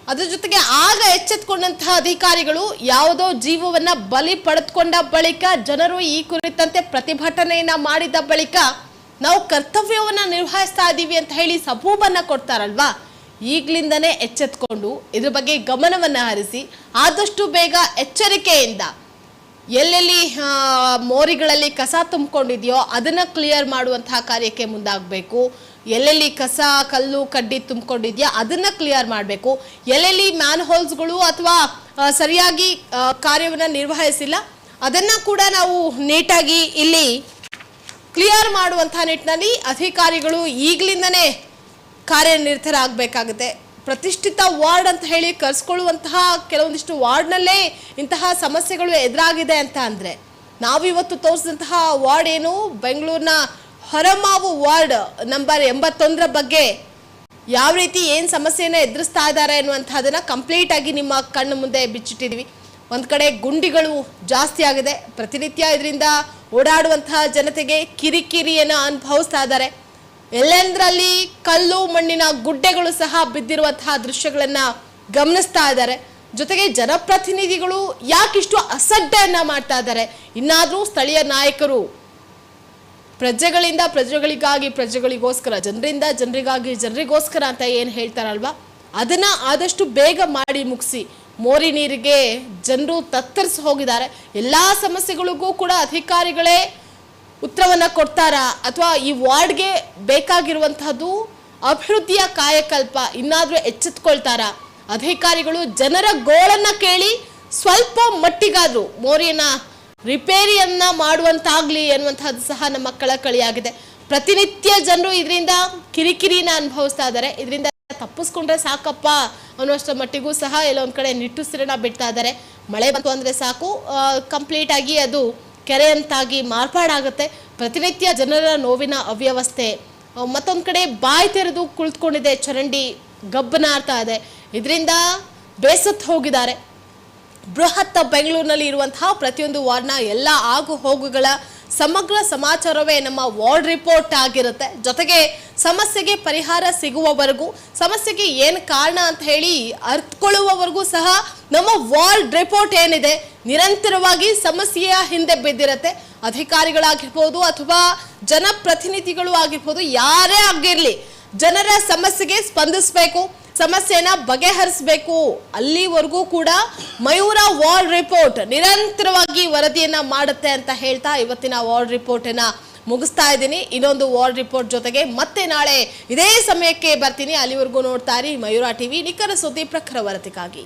ಅದ್ರ ಜೊತೆಗೆ ಆಗ ಎಚ್ಚೆತ್ಕೊಂಡಂತಹ ಅಧಿಕಾರಿಗಳು ಯಾವುದೋ ಜೀವವನ್ನ ಬಲಿ ಪಡೆದುಕೊಂಡ ಬಳಿಕ ಜನರು ಈ ಕುರಿತಂತೆ ಪ್ರತಿಭಟನೆಯನ್ನ ಮಾಡಿದ ಬಳಿಕ ನಾವು ಕರ್ತವ್ಯವನ್ನ ನಿರ್ವಹಿಸ್ತಾ ಇದ್ದೀವಿ ಅಂತ ಹೇಳಿ ಸಬೂಬನ್ನ ಕೊಡ್ತಾರಲ್ವಾ? ಈಗ್ಲಿಂದನೇ ಎಚ್ಚೆತ್ಕೊಂಡು ಇದ್ರ ಬಗ್ಗೆ ಗಮನವನ್ನ ಹರಿಸಿ ಆದಷ್ಟು ಬೇಗ ಎಚ್ಚರಿಕೆಯಿಂದ ಎಲ್ಲೆಲ್ಲಿ ಮೋರಿಗಳಲ್ಲಿ ಕಸ ತುಂಬಿಕೊಂಡಿದೆಯೋ ಅದನ್ನು ಕ್ಲಿಯರ್ ಮಾಡುವಂತಹ ಕಾರ್ಯಕ್ಕೆ ಮುಂದಾಗಬೇಕು. ಎಲ್ಲೆಲ್ಲಿ ಕಸ, ಕಲ್ಲು, ಕಡ್ಡಿ ತುಂಬಿಕೊಂಡಿದೆಯೋ ಅದನ್ನು ಕ್ಲಿಯರ್ ಮಾಡಬೇಕು. ಎಲ್ಲೆಲ್ಲಿ ಮ್ಯಾನ್ ಹೋಲ್ಸ್ಗಳು ಅಥವಾ ಸರಿಯಾಗಿ ಕಾರ್ಯವನ್ನು ನಿರ್ವಹಿಸಿಲ್ಲ, ಅದನ್ನು ಕೂಡ ನಾವು ನೀಟಾಗಿ ಇಲ್ಲಿ ಕ್ಲಿಯರ್ ಮಾಡುವಂಥ ನಿಟ್ಟಿನಲ್ಲಿ ಅಧಿಕಾರಿಗಳು ಈಗಲಿಂದನೇ ಕಾರ್ಯನಿರತರಾಗಬೇಕಾಗುತ್ತೆ. ಪ್ರತಿಷ್ಠಿತ ವಾರ್ಡ್ ಅಂತ ಹೇಳಿ ಕರೆಸ್ಕೊಳ್ಳುವಂತಹ ಕೆಲವೊಂದಿಷ್ಟು ವಾರ್ಡ್ನಲ್ಲೇ ಇಂತಹ ಸಮಸ್ಯೆಗಳು ಎದುರಾಗಿದೆ ಅಂತ ಅಂದರೆ, ನಾವಿವತ್ತು ತೋರಿಸಿದಂತಹ ವಾರ್ಡ್ ಏನು? ಬೆಂಗಳೂರಿನ ಹೊರಮಾವು ವಾರ್ಡ್ ನಂಬರ್ ಎಂಬತ್ತೊಂದರ ಬಗ್ಗೆ ಯಾವ ರೀತಿ ಏನು ಸಮಸ್ಯೆಯನ್ನು ಎದುರಿಸ್ತಾ ಇದ್ದಾರೆ ಅನ್ನುವಂಥದ್ದನ್ನು ಕಂಪ್ಲೀಟಾಗಿ ನಿಮ್ಮ ಕಣ್ಣು ಮುಂದೆ ಬಿಚ್ಚಿಟ್ಟಿದ್ವಿ. ಒಂದು ಕಡೆ ಗುಂಡಿಗಳು ಜಾಸ್ತಿ ಆಗಿದೆ. ಪ್ರತಿನಿತ್ಯ ಇದರಿಂದ ಓಡಾಡುವಂತಹ ಜನತೆಗೆ ಕಿರಿಕಿರಿಯನ್ನು ಅನುಭವಿಸ್ತಾ ಇದ್ದಾರೆ. ಎಲ್ಲೆಂದ್ರಲ್ಲಿ ಕಲ್ಲು, ಮಣ್ಣಿನ ಗುಡ್ಡೆಗಳು ಸಹ ಬಿದ್ದಿರುವಂತಹ ದೃಶ್ಯಗಳನ್ನ ಗಮನಿಸ್ತಾ ಇದ್ದಾರೆ. ಜೊತೆಗೆ ಜನಪ್ರತಿನಿಧಿಗಳು ಯಾಕಿಷ್ಟು ಅಸಡ್ಡೆಯನ್ನ ಮಾಡ್ತಾ ಇದ್ದಾರೆ. ಇನ್ನಾದ್ರೂ ಸ್ಥಳೀಯ ನಾಯಕರು ಪ್ರಜೆಗಳಿಂದ, ಪ್ರಜೆಗಳಿಗಾಗಿ, ಪ್ರಜೆಗಳಿಗೋಸ್ಕರ, ಜನರಿಂದ, ಜನರಿಗಾಗಿ, ಜನರಿಗೋಸ್ಕರ ಅಂತ ಏನು ಹೇಳ್ತಾರಲ್ವಾ? ಅದನ್ನ ಆದಷ್ಟು ಬೇಗ ಮಾಡಿ ಮುಗಿಸಿ. ಮೋರಿ ನೀರಿಗೆ ಜನರು ತತ್ತರಿಸಿ ಹೋಗಿದ್ದಾರೆ. ಎಲ್ಲಾ ಸಮಸ್ಯೆಗಳಿಗೂ ಕೂಡ ಅಧಿಕಾರಿಗಳೇ ಉತ್ತರವನ್ನ ಕೊಡ್ತಾರಾ? ಅಥವಾ ಈ ವಾರ್ಡ್ಗೆ ಬೇಕಾಗಿರುವಂಥದ್ದು ಅಭಿವೃದ್ಧಿಯ ಕಾಯಕಲ್ಪ ಇನ್ನಾದರೂ ಎಚ್ಚೆತ್ಕೊಳ್ತಾರಾ? ಅಧಿಕಾರಿಗಳು ಜನರ ಗೋಳನ್ನು ಕೇಳಿ ಸ್ವಲ್ಪ ಮಟ್ಟಿಗಾದರೂ ಮೋರಿಯನ್ನ ರಿಪೇರಿಯನ್ನ ಮಾಡುವಂತಾಗ್ಲಿ ಅನ್ನುವಂಥದ್ದು ಸಹ ನಮ್ಮ ಕಳಕಳಿಯಾಗಿದೆ ಪ್ರತಿನಿತ್ಯ ಜನರು ಇದರಿಂದ ಕಿರಿಕಿರಿನ ಅನುಭವಿಸ್ತಾ ಇದ್ದಾರೆ. ಇದರಿಂದ ತಪ್ಪಿಸ್ಕೊಂಡ್ರೆ ಸಾಕಪ್ಪ ಅನ್ನುವಷ್ಟು ಮಟ್ಟಿಗೂ ಸಹ ಎಲ್ಲೊಂದು ಕಡೆ ನಿಟ್ಟುಸಿರನ್ನ ಬಿಡ್ತಾ ಇದ್ದಾರೆ. ಮಳೆ ಬಂತು ಅಂದರೆ ಸಾಕು. ಕಂಪ್ಲೀಟ್ ಆಗಿ ಅದು ಕೆರೆಯಂತಾಗಿ ಮಾರ್ಪಾಡಾಗುತ್ತೆ. ಪ್ರತಿನಿತ್ಯ ಜನರ ನೋವಿನ ಅವ್ಯವಸ್ಥೆ. ಮತ್ತೊಂದು ಕಡೆ ಬಾಯಿ ತೆರೆದು ಕುಳಿತುಕೊಂಡಿದೆ ಚರಂಡಿ ಗಬ್ಬನಾರ್ತಾ ಇದೆ. ಇದರಿಂದ ಬೇಸತ್ತು ಹೋಗಿದ್ದಾರೆ. ಬೃಹತ್ ಬೆಂಗಳೂರಿನಲ್ಲಿ ಇರುವಂತಹ ಪ್ರತಿಯೊಂದು ವಾರ್ಡ್ನ ಎಲ್ಲ ಆಗು ಹೋಗುಗಳ ಸಮಗ್ರ ಸಮಾಚಾರವೇ ನಮ್ಮ ವಾರ್ಡ್ ರಿಪೋರ್ಟ್ ಆಗಿರುತ್ತೆ. ಜೊತೆಗೆ ಸಮಸ್ಯೆಗೆ ಪರಿಹಾರ ಸಿಗುವವರೆಗೂ, ಸಮಸ್ಯೆಗೆ ಏನು ಕಾರಣ ಅಂತ ಹೇಳಿ ಅರ್ಥಕೊಳ್ಳುವವರೆಗೂ ಸಹ ನಮ್ಮ ವಾರ್ಡ್ ರಿಪೋರ್ಟ್ ಏನಿದೆ, ನಿರಂತರವಾಗಿ ಸಮಸ್ಯೆಯ ಹಿಂದೆ ಬಿದ್ದಿರತ್ತೆ. ಅಧಿಕಾರಿಗಳಾಗಿರ್ಬೋದು ಅಥವಾ ಜನಪ್ರತಿನಿಧಿಗಳು ಆಗಿರ್ಬೋದು, ಯಾರೇ ಆಗಿರಲಿ ಜನರ ಸಮಸ್ಯೆಗೆ ಸ್ಪಂದಿಸಬೇಕು. ಸಮಸ್ಯೆನ ಬಗೆಹರಿಸಬೇಕು. ಅಲ್ಲಿವರೆಗೂ ಕೂಡ ಮಯೂರ ವಾರ್ಡ್ ರಿಪೋರ್ಟ್ ನಿರಂತರವಾಗಿ ವರದಿಯನ್ನ ಮಾಡುತ್ತೆ ಅಂತ ಹೇಳ್ತಾ ಇವತ್ತಿನ ವಾರ್ಡ್ ರಿಪೋರ್ಟ್ ಅನ್ನ ಮುಗಿಸ್ತಾ ಇದ್ದೀನಿ. ಇನ್ನೊಂದು ವಾರ್ಡ್ ರಿಪೋರ್ಟ್ ಜೊತೆಗೆ ಮತ್ತೆ ನಾಳೆ ಇದೇ ಸಮಯಕ್ಕೆ ಬರ್ತೀನಿ. ಅಲ್ಲಿವರೆಗೂ ನೋಡ್ತಾ ಇರಿ ಮಯೂರ ಟಿವಿ. ನಿಖರ ಸುದ್ದಿ ಪ್ರಖರ ವರದಿಗಾಗಿ.